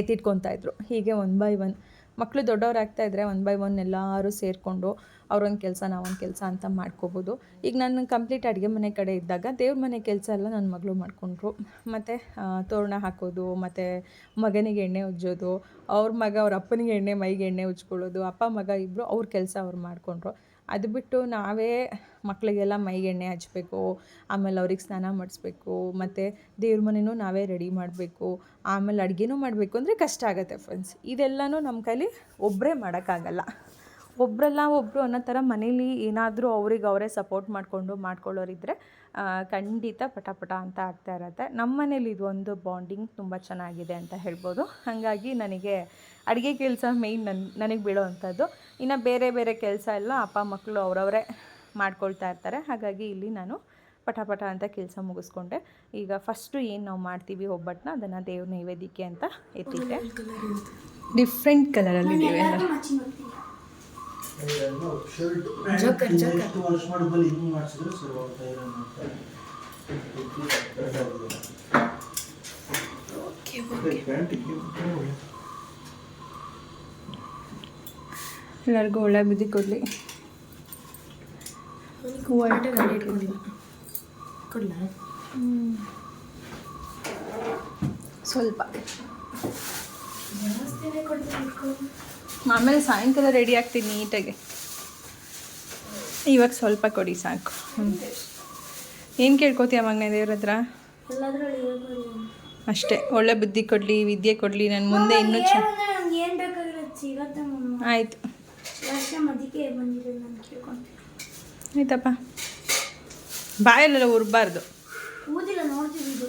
ಎತ್ತಿಟ್ಕೊತಾಯಿದ್ರು ಹೀಗೆ ಒನ್ ಬೈ ಒನ್ ಮಕ್ಕಳು ದೊಡ್ಡವರಾಗ್ತಾ ಇದ್ದರೆ ಒನ್ ಬೈ ಒನ್ ಎಲ್ಲರೂ ಸೇರಿಕೊಂಡು ಅವ್ರೊಂದು ಕೆಲಸ, ನಾವೊಂದು ಕೆಲಸ ಅಂತ ಮಾಡ್ಕೋಬೋದು. ಈಗ ನಾನು ಕಂಪ್ಲೀಟ್ ಅಡುಗೆ ಮನೆ ಕಡೆ ಇದ್ದಾಗ ದೇವ್ರ ಮನೆ ಕೆಲಸ ಎಲ್ಲ ನನ್ನ ಮಗಳು ಮಾಡಿಕೊಂಡ್ರು. ಮತ್ತು ತೋರಣ ಹಾಕೋದು, ಮತ್ತು ಮಗನಿಗೆ ಎಣ್ಣೆ ಉಜ್ಜೋದು, ಅವ್ರ ಮಗ ಅವ್ರ ಅಪ್ಪನಿಗೆ ಎಣ್ಣೆ, ಮೈಗೆ ಎಣ್ಣೆ ಉಜ್ಕೊಳ್ಳೋದು ಅಪ್ಪ, ಮಗ ಇಬ್ಬರು ಅವ್ರ ಕೆಲಸ ಅವ್ರು ಮಾಡಿಕೊಂಡ್ರು. ಅದು ಬಿಟ್ಟು ನಾವೇ ಮಕ್ಕಳಿಗೆಲ್ಲ ಮೈಗೆ ಎಣ್ಣೆ ಹಚ್ಚಬೇಕು ಆಮೇಲೆ ಅವ್ರಿಗೆ ಸ್ನಾನ ಮಾಡಿಸ್ಬೇಕು, ಮತ್ತು ದೇವ್ರ ಮನೆಯೂ ನಾವೇ ರೆಡಿ ಮಾಡಬೇಕು, ಆಮೇಲೆ ಅಡುಗೆನೂ ಮಾಡಬೇಕು ಅಂದರೆ ಕಷ್ಟ ಆಗುತ್ತೆ ಫ್ರೆಂಡ್ಸ್ ಇದೆಲ್ಲನೂ ನಮ್ಮ ಕೈಲಿ ಒಬ್ಬರೇ ಮಾಡೋಕ್ಕಾಗಲ್ಲ. ಒಬ್ಬರಲ್ಲ ಒಬ್ಬರು ಅನ್ನೋ ಥರ ಮನೇಲಿ ಏನಾದರೂ ಅವ್ರಿಗೆ ಅವರೇ ಸಪೋರ್ಟ್ ಮಾಡಿಕೊಂಡು ಮಾಡ್ಕೊಳ್ಳೋರಿದ್ದರೆ ಖಂಡಿತ ಪಟ ಪಟ ಅಂತ ಆಗ್ತಾ ಇರತ್ತೆ. ನಮ್ಮ ಮನೇಲಿ ಇದು ಒಂದು ಬಾಂಡಿಂಗ್ ತುಂಬ ಚೆನ್ನಾಗಿದೆ ಅಂತ ಹೇಳ್ಬೋದು. ಹಾಗಾಗಿ ನನಗೆ ಅಡುಗೆ ಕೆಲಸ ಮೇಯ್ನ್ ನನ್ನ ನನಗೆ ಬೀಳೋ ಅಂಥದ್ದು. ಇನ್ನು ಬೇರೆ ಬೇರೆ ಕೆಲಸ ಎಲ್ಲ ಅಪ್ಪ ಮಕ್ಕಳು ಅವರವರೇ ಮಾಡ್ಕೊಳ್ತಾ ಇರ್ತಾರೆ. ಹಾಗಾಗಿ ಇಲ್ಲಿ ನಾನು ಪಟ ಪಟ ಅಂತ ಕೆಲಸ ಮುಗಿಸ್ಕೊಂಡೆ. ಈಗ ಫಸ್ಟು ಏನು ನಾವು ಮಾಡ್ತೀವಿ ಒಬ್ಬಟ್ಟನ್ನ ಅದನ್ನು ದೇವ್ರ ನೈವೇದ್ಯಕ್ಕೆ ಅಂತ ಎತ್ತಿದ್ದೆ. ಡಿಫ್ರೆಂಟ್ ಕಲರಲ್ಲಿದ್ದೀವಿ ಓಕೆ ಜೋಕರ್, ಜೋಕರ್. ಎಷ್ಟು ವರ್ಷ ಮಾಡಿದ್ಮೇಲೆ ಹಿಂಗ್ ಮಾಡ್ಸಿದ್ರೆ ಸರಿ ಹೋಗ್ತಾ ಇರೋದು ಅಂತ. ಅದೇ ಪ್ಯಾಂಟ್ ಇಕ್ಕಿಬಿಟ್ರೆ ಒಳ್ಳೆ. ಎಲ್ಲರಿಗೂ ಒಳ್ಳೆ ಬುದ್ಧಿ ಕೊಡಲಿ. ಕೊಡ್ಲಾ? ಸ್ವಲ್ಪ. ಆಮೇಲೆ ಸಾಯಂಕಾಲ ರೆಡಿ ಆಗ್ತೀನಿ ನೀಟಾಗಿ. ಇವಾಗ ಸ್ವಲ್ಪ ಕೊಡಿ ಸಾಕು. ಏನು ಕೇಳ್ಕೊತೀಯ ಮಗನೇ ದೇವ್ರ ಹತ್ರ? ಅಷ್ಟೇ. ಒಳ್ಳೆ ಬುದ್ಧಿ ಕೊಡಲಿ ವಿದ್ಯೆ ಕೊಡಲಿ ನನ್ನ ಮುಂದೆ ಇನ್ನೂ ಚೆನ್ನಾಗಿ ಆಯಿತು. ಮದಿಗೆ ಬಂದಿರೋದು ನಾನು ಕೇಳ್ಕೊಂತೀನಿ ಆಯ್ತಪ್ಪ. ಬಾಯಲ್ಲೆಲ್ಲ ಉರ್ಬಾರ್ದು. ಊದಿಲ್ಲ ನೋಡ್ತೀವಿ ಇದು.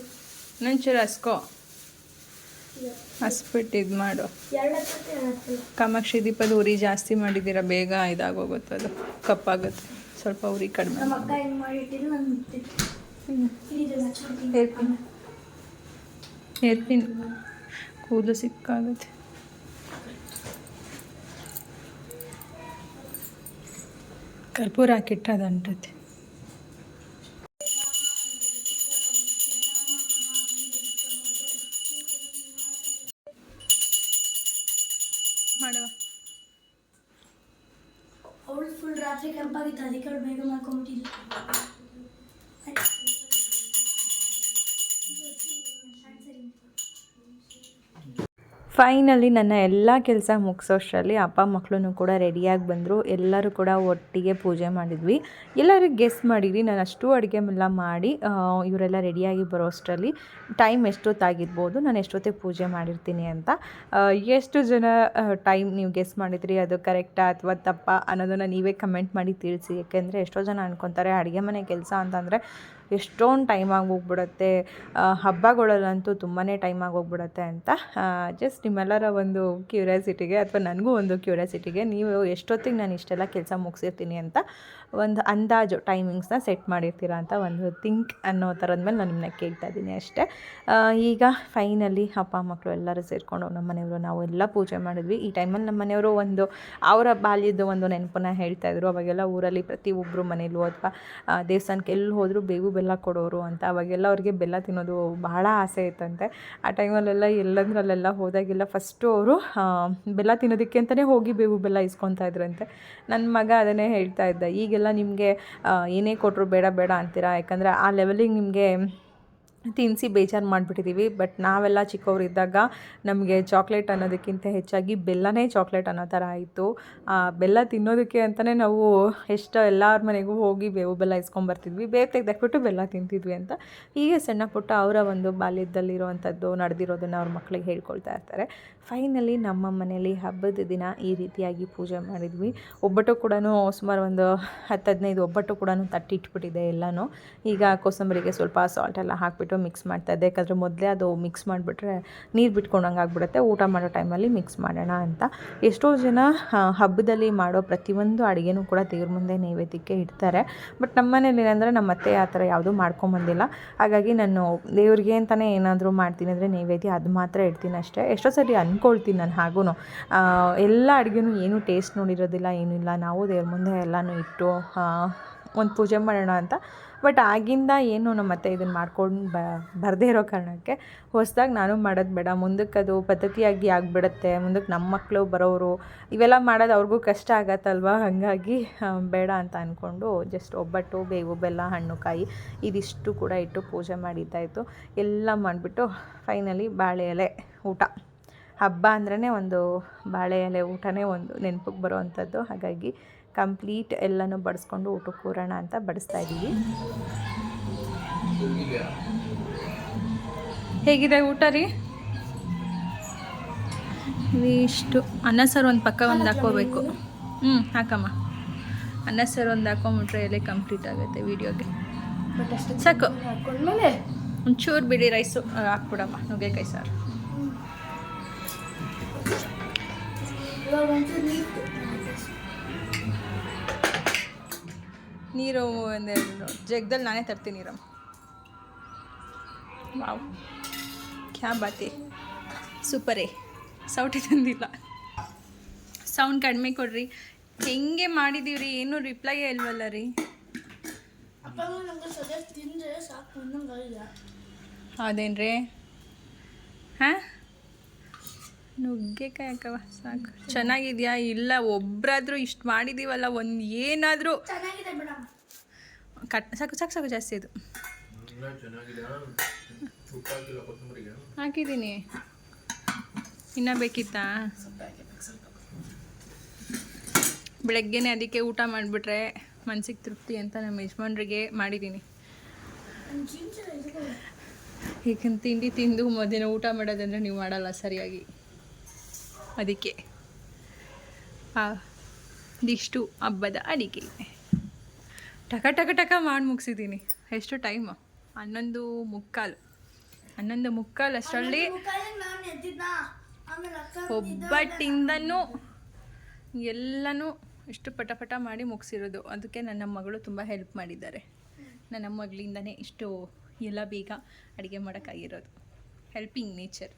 ನಂಚೂರು ಹಸ್ಕೋ. ಹಸ್ಬಿಟ್ಟು ಇದು ಮಾಡು. ಕಾಮಾಕ್ಷಿ ದೀಪದ ಉರಿ ಜಾಸ್ತಿ ಮಾಡಿದ್ದೀರ? ಬೇಗ ಇದಾಗೋಗುತ್ತೆ ಅದು. ಕಪ್ಪಾಗುತ್ತೆ. ಸ್ವಲ್ಪ ಉರಿ ಕಡಿಮೆ ನಮ್ಮ ಅಕ್ಕ ಸಿಕ್ಕಾಗುತ್ತೆ. ಮಾಡಿಟ್ಟಿದ್ದು ಕರ್ಪೂರ ಹಾಕಿಟ್ರೆ ಅದು ಅಂಟುತ್ತೆ. ಫೈನಲಿ ನನ್ನ ಎಲ್ಲ ಕೆಲಸ ಮುಗಿಸೋಷ್ಟರಲ್ಲಿ ಅಪ್ಪ ಮಕ್ಕಳು ಕೂಡ ರೆಡಿಯಾಗಿ ಬಂದರು. ಎಲ್ಲರೂ ಕೂಡ ಒಟ್ಟಿಗೆ ಪೂಜೆ ಮಾಡಿದ್ವಿ. ಎಲ್ಲರೂ ಗೆಸ್ ಮಾಡಿದ್ವಿ ನಾನು ಅಷ್ಟು ಅಡುಗೆ ಎಲ್ಲ ಮಾಡಿ ಇವರೆಲ್ಲ ರೆಡಿಯಾಗಿ ಬರೋಷ್ಟರಲ್ಲಿ ಟೈಮ್ ಎಷ್ಟೊತ್ತಾಗಿರ್ಬೋದು, ನಾನು ಎಷ್ಟೊತ್ತಿಗೆ ಪೂಜೆ ಮಾಡಿರ್ತೀನಿ ಅಂತ. ಎಷ್ಟು ಜನ ಟೈಮ್ ನೀವು ಗೆಸ್ ಮಾಡಿದ್ರಿ, ಅದು ಕರೆಕ್ಟಾ ಅಥವಾ ತಪ್ಪ ಅನ್ನೋದನ್ನು ನೀವೇ ಕಮೆಂಟ್ ಮಾಡಿ ತಿಳಿಸಿ. ಯಾಕೆಂದರೆ ಎಷ್ಟೋ ಜನ ಅನ್ಕೊತಾರೆ ಅಡುಗೆ ಮನೆ ಕೆಲಸ ಅಂತಂದರೆ ಎಷ್ಟೊಂದು ಟೈಮ್ ಆಗೋಗ್ಬಿಡುತ್ತೆ ಹಬ್ಬಗಳಲ್ಲಂತೂ ತುಂಬಾ ಟೈಮ್ ಆಗೋಗ್ಬಿಡುತ್ತೆ ಅಂತ ಜಸ್ಟ್ ನಿಮ್ಮೆಲ್ಲರ ಒಂದು ಕ್ಯೂರಿಯಾಸಿಟಿಗೆ ಅಥವಾ ನನಗೂ ಒಂದು ಕ್ಯೂರಿಯಾಸಿಟಿಗೆ ನೀವು ಎಷ್ಟೊತ್ತಿಗೆ ನಾನು ಇಷ್ಟೆಲ್ಲ ಕೆಲಸ ಮುಗಿಸಿರ್ತೀನಿ ಅಂತ ಒಂದು ಅಂದಾಜು ಟೈಮಿಂಗ್ಸ್ನ ಸೆಟ್ ಮಾಡಿರ್ತೀರಾ ಅಂತ ಒಂದು ಥಿಂಕ್ ಅನ್ನೋ ಥರದ ಮೇಲೆ ನಾನು ನಿಮ್ಮನ್ನ ಕೇಳ್ತಾ ಇದ್ದೀನಿ ಅಷ್ಟೇ. ಈಗ ಫೈನಲಿ ಅಪ್ಪ ಮಕ್ಕಳು ಎಲ್ಲರೂ ಸೇರಿಕೊಂಡು ನಮ್ಮ ಮನೆಯವರು, ನಾವು ಎಲ್ಲ ಪೂಜೆ ಮಾಡಿದ್ವಿ. ಈ ಟೈಮಲ್ಲಿ ನಮ್ಮ ಮನೆಯವರು ಒಂದು ಅವರ ಬಾಲ್ಯದ ಒಂದು ನೆನಪನ್ನ ಹೇಳ್ತಾ ಇದ್ರು. ಅವಾಗೆಲ್ಲ ಊರಲ್ಲಿ ಪ್ರತಿಯೊಬ್ಬರು ಮನೇಲೂ ಅಥವಾ ದೇವಸ್ಥಾನಕ್ಕೆ ಎಲ್ಲಿ ಹೋದರೂ ಬೇವು ಬೆಲ್ಲ ಕೊಡೋರು ಅಂತ ಅವಾಗೆಲ್ಲ ಅವ್ರಿಗೆ ಬೆಲ್ಲ ತಿನ್ನೋದು ಬಹಳ ಆಸೆ ಇತ್ತಂತೆ. ಆ ಟೈಮಲ್ಲೆಲ್ಲ ಎಲ್ಲಂದ್ರಲ್ಲೆಲ್ಲ ಹೋದಾಗೆಲ್ಲ ಫಸ್ಟು ಅವರು ಬೆಲ್ಲ ತಿನ್ನೋದಕ್ಕೆ ಅಂತಲೇ ಹೋಗಿ ಬೇವು ಬೆಲ್ಲ ಇಸ್ಕೊತಾ ಇದ್ರಂತೆ. ನನ್ನ ಮಗ ಅದನ್ನೇ ಹೇಳ್ತಾ ಇದ್ದ. ಈಗೆಲ್ಲ ನಿಮಗೆ ಏನೇ ಕೊಟ್ಟರು ಬೇಡ ಬೇಡ ಅಂತೀರಾ? ಯಾಕಂದರೆ ಆ ಲೆವೆಲಿಗೆ ನಿಮಗೆ ತಿನ್ನಿಸಿ ಬೇಜಾರು ಮಾಡಿಬಿಟ್ಟಿದ್ದೀವಿ ಬಟ್ ನಾವೆಲ್ಲ ಚಿಕ್ಕವರಿದ್ದಾಗ ನಮಗೆ ಚಾಕ್ಲೇಟ್ ಅನ್ನೋದಕ್ಕಿಂತ ಹೆಚ್ಚಾಗಿ ಬೆಲ್ಲನೇ ಚಾಕ್ಲೇಟ್ ಅನ್ನೋ ಥರ ಆಯಿತು. ಬೆಲ್ಲ ತಿನ್ನೋದಕ್ಕೆ ಅಂತಲೇ ನಾವು ಎಷ್ಟು ಎಲ್ಲರ ಮನೆಗೂ ಹೋಗಿ ಬೇವು ಬೆಲ್ಲ ಇಸ್ಕೊಂಬರ್ತಿದ್ವಿ ಬೇವು ತೆಗೆದಾಕ್ಬಿಟ್ಟು ಬೆಲ್ಲ ತಿಂತಿದ್ವಿ ಅಂತ. ಹೀಗೆ ಸಣ್ಣ ಪುಟ್ಟ ಅವರ ಒಂದು ಬಾಲ್ಯದಲ್ಲಿರುವಂಥದ್ದು ನಡೆದಿರೋದನ್ನು ಅವ್ರ ಮಕ್ಕಳಿಗೆ ಹೇಳ್ಕೊಳ್ತಾ ಇರ್ತಾರೆ. ಫೈನಲಿ ನಮ್ಮ ಮನೆಯಲ್ಲಿ ಹಬ್ಬದ ದಿನ ಈ ರೀತಿಯಾಗಿ ಪೂಜೆ ಮಾಡಿದ್ವಿ. ಒಬ್ಬಟ್ಟು ಕೂಡ ಸುಮಾರು ಒಂದು ಹತ್ತು ಹದಿನೈದು ಒಬ್ಬಟ್ಟು ಕೂಡ ತಟ್ಟಿಟ್ಬಿಟ್ಟಿದೆ ಎಲ್ಲನೂ. ಈಗ ಕೋಸಂಬರಿಗೆ ಸ್ವಲ್ಪ ಸಾಲ್ಟ್ ಎಲ್ಲ ಹಾಕ್ಬಿಟ್ಟು ಮಿಕ್ಸ್ ಮಾಡ್ತಾ ಇದ್ದೆ. ಯಾಕಂದರೆ ಮೊದಲೇ ಅದು ಮಿಕ್ಸ್ ಮಾಡಿಬಿಟ್ರೆ ನೀರು ಬಿಟ್ಕೊಂಡಂಗೆ ಆಗ್ಬಿಡುತ್ತೆ. ಊಟ ಮಾಡೋ ಟೈಮಲ್ಲಿ ಮಿಕ್ಸ್ ಮಾಡೋಣ ಅಂತ. ಎಷ್ಟೋ ಜನ ಹಬ್ಬದಲ್ಲಿ ಮಾಡೋ ಪ್ರತಿಯೊಂದು ಅಡುಗೆನೂ ಕೂಡ ದೇವ್ರ ಮುಂದೆ ನೈವೇದ್ಯಕ್ಕೆ ಇಡ್ತಾರೆ. ಬಟ್ ನಮ್ಮ ಮನೇಲಿ ಏನಂದರೆ ನಮ್ಮ ಅತ್ತೆ ಆ ಥರ ಯಾವುದೂ ಮಾಡ್ಕೊಂಬಂದಿಲ್ಲ ಹಾಗಾಗಿ ನಾನು ದೇವ್ರಿಗೆ ಅಂತಲೇ ಏನಾದರೂ ಮಾಡ್ತೀನಿ ಅಂದರೆ ನೈವೇದ್ಯ ಅದು ಮಾತ್ರ ಇಡ್ತೀನಿ ಅಷ್ಟೇ. ಎಷ್ಟೋ ಸರಿ ಅಂದ್ಕೊಳ್ತೀನಿ ನಾನು ಹಾಗೂ ಎಲ್ಲ ಅಡುಗೆನೂ ಏನೂ ಟೇಸ್ಟ್ ನೋಡಿರೋದಿಲ್ಲ, ಏನೂ ಇಲ್ಲ. ನಾವು ದೇವ್ರ ಮುಂದೆ ಎಲ್ಲನೂ ಇಟ್ಟು ಒಂದು ಪೂಜೆ ಮಾಡೋಣ ಅಂತ. ಬಟ್ ಆಗಿಂದ ಏನು ನಮ್ಮ ಅತ್ತೆ ಇದನ್ನು ಮಾಡ್ಕೊಂಡು ಬ, ಬರದೇ ಇರೋ ಕಾರಣಕ್ಕೆ ಹೊಸ್ದಾಗಿ ನಾನು ಮಾಡೋದು ಬೇಡ. ಮುಂದಕ್ಕೆ ಅದು ಪದ್ಧತಿಯಾಗಿ ಆಗಿಬಿಡುತ್ತೆ. ಮುಂದಕ್ಕೆ ನಮ್ಮ ಮಕ್ಕಳು ಬರೋರು, ಇವೆಲ್ಲ ಮಾಡೋದು ಅವ್ರಿಗೂ ಕಷ್ಟ ಆಗತ್ತಲ್ವ? ಹಾಗಾಗಿ ಬೇಡ ಅಂತ ಅಂದ್ಕೊಂಡು ಜಸ್ಟ್ ಒಬ್ಬಟ್ಟು, ಬೇವು, ಬೆಲ್ಲ, ಹಣ್ಣು, ಕಾಯಿ ಇದಿಷ್ಟು ಕೂಡ ಇಟ್ಟು ಪೂಜೆ ಮಾಡಿದ್ದಾಯಿತು ಎಲ್ಲ ಮಾಡಿಬಿಟ್ಟು ಫೈನಲಿ ಬಾಳೆ ಎಲೆ ಊಟ. ಹಬ್ಬ ಅಂದ್ರೇ ಒಂದು ಬಾಳೆ ಎಲೆ ಊಟನೇ ಒಂದು ನೆನಪಿಗೆ ಬರೋವಂಥದ್ದು ಹಾಗಾಗಿ ಕಂಪ್ಲೀಟ್ ಎಲ್ಲನೂ ಬಡಿಸ್ಕೊಂಡು ಊಟಕ್ಕೆ ಕೂರೋಣ ಅಂತ ಬಡಿಸ್ತಾ ಇದ್ದೀವಿ. ಹೇಗಿದೆ ಊಟ ರೀ? ಇಷ್ಟು. ಅನ್ನ ಸಾರು ಒಂದು ಪಕ್ಕ ಒಂದು ಹಾಕೋಬೇಕು ಹ್ಞೂ ಹಾಕಮ್ಮ. ಅನ್ನ ಸಾರು ಒಂದು ಹಾಕೊಂಬಿಟ್ರೆ ಎಲೆ ಕಂಪ್ಲೀಟ್ ಆಗುತ್ತೆ ವೀಡಿಯೋಗೆ ಸಾಕು. ಒಂಚೂರು ಬಿಡಿ ರೈಸು ಹಾಕ್ಬಿಡಮ್ಮ ನುಗ್ಗೆಕಾಯಿ ಸಾರು. ನೀರು ಒಂದೆರಡು ಜಗ್ದಲ್ಲಿ ನಾನೇ ತರ್ತೀನಿ ನೀರಮ್ಮ ವಾವ್. ಕ್ಯಾ ಬಾತಿ. ಸೂಪರೇ ಸೌಟಿ ತಂದಿಲ್ಲ. ಸೌಂಡ್ ಕಡಿಮೆ ಕೊಡ್ರಿ. ಹೆಂಗೆ ಮಾಡಿದೀವ್ರಿ? ಏನು ರಿಪ್ಲೈ ಇಲ್ವಲ್ಲ ರೀ? ಅದೇನ್ರಿ? ಹಾಂ? ನುಗ್ಗೆಕಾಯಿ ಹಾಕವ ಸಾಕು. ಚೆನ್ನಾಗಿದೆಯಾ? ಇಲ್ಲ ಒಬ್ಬರಾದ್ರೂ ಇಷ್ಟು ಮಾಡಿದ್ದೀವಲ್ಲ ಒಂದು ಏನಾದರೂ ಕಟ್ ಸಾಕು ಸಾಕು ಸಾಕು ಜಾಸ್ತಿ ಇದು ಹಾಕಿದ್ದೀನಿ. ಇನ್ನೂ ಬೇಕಿತ್ತಾ? ಬೆಳಗ್ಗೆನೆ ಅದಕ್ಕೆ ಊಟ ಮಾಡಿಬಿಟ್ರೆ ಮನ್ಸಿಗೆ ತೃಪ್ತಿ ಅಂತ ನಮ್ಮ ಯಜಮಾನ್ರಿಗೆ ಮಾಡಿದ್ದೀನಿ. ಈಗ ತಿಂಡಿ ತಿಂದು ಮಧ್ಯಾಹ್ನ ಊಟ ಮಾಡೋದಂದ್ರೆ ನೀವು ಮಾಡಲ್ಲ ಸರಿಯಾಗಿ. ಅದಕ್ಕೆ ಇದಿಷ್ಟು ಹಬ್ಬದ ಅಡಿಗೆ. ಟಕ ಟಕ ಟಕ ಮಾಡಿ ಮುಗಿಸಿದ್ದೀನಿ. ಎಷ್ಟು ಟೈಮು ಹನ್ನೊಂದು ಮುಕ್ಕಾಲು. ಹನ್ನೊಂದು ಮುಕ್ಕಾಲು ಅಷ್ಟರಲ್ಲಿ ಒಬ್ಬಟ್ಟಿಂದನೂ ಎಲ್ಲನೂ ಇಷ್ಟು ಪಟ ಪಟ ಮಾಡಿ ಮುಗಿಸಿರೋದು. ಅದಕ್ಕೆ ನನ್ನ ಮಗಳು ತುಂಬ ಹೆಲ್ಪ್ ಮಾಡಿದ್ದಾರೆ. ನನ್ನ ಮಗಳಿಂದನೇ ಇಷ್ಟು ಎಲ್ಲ ಬೇಗ ಅಡುಗೆ ಮಾಡೋಕ್ಕಾಗಿರೋದು. ಹೆಲ್ಪಿಂಗ್ ನೇಚರ್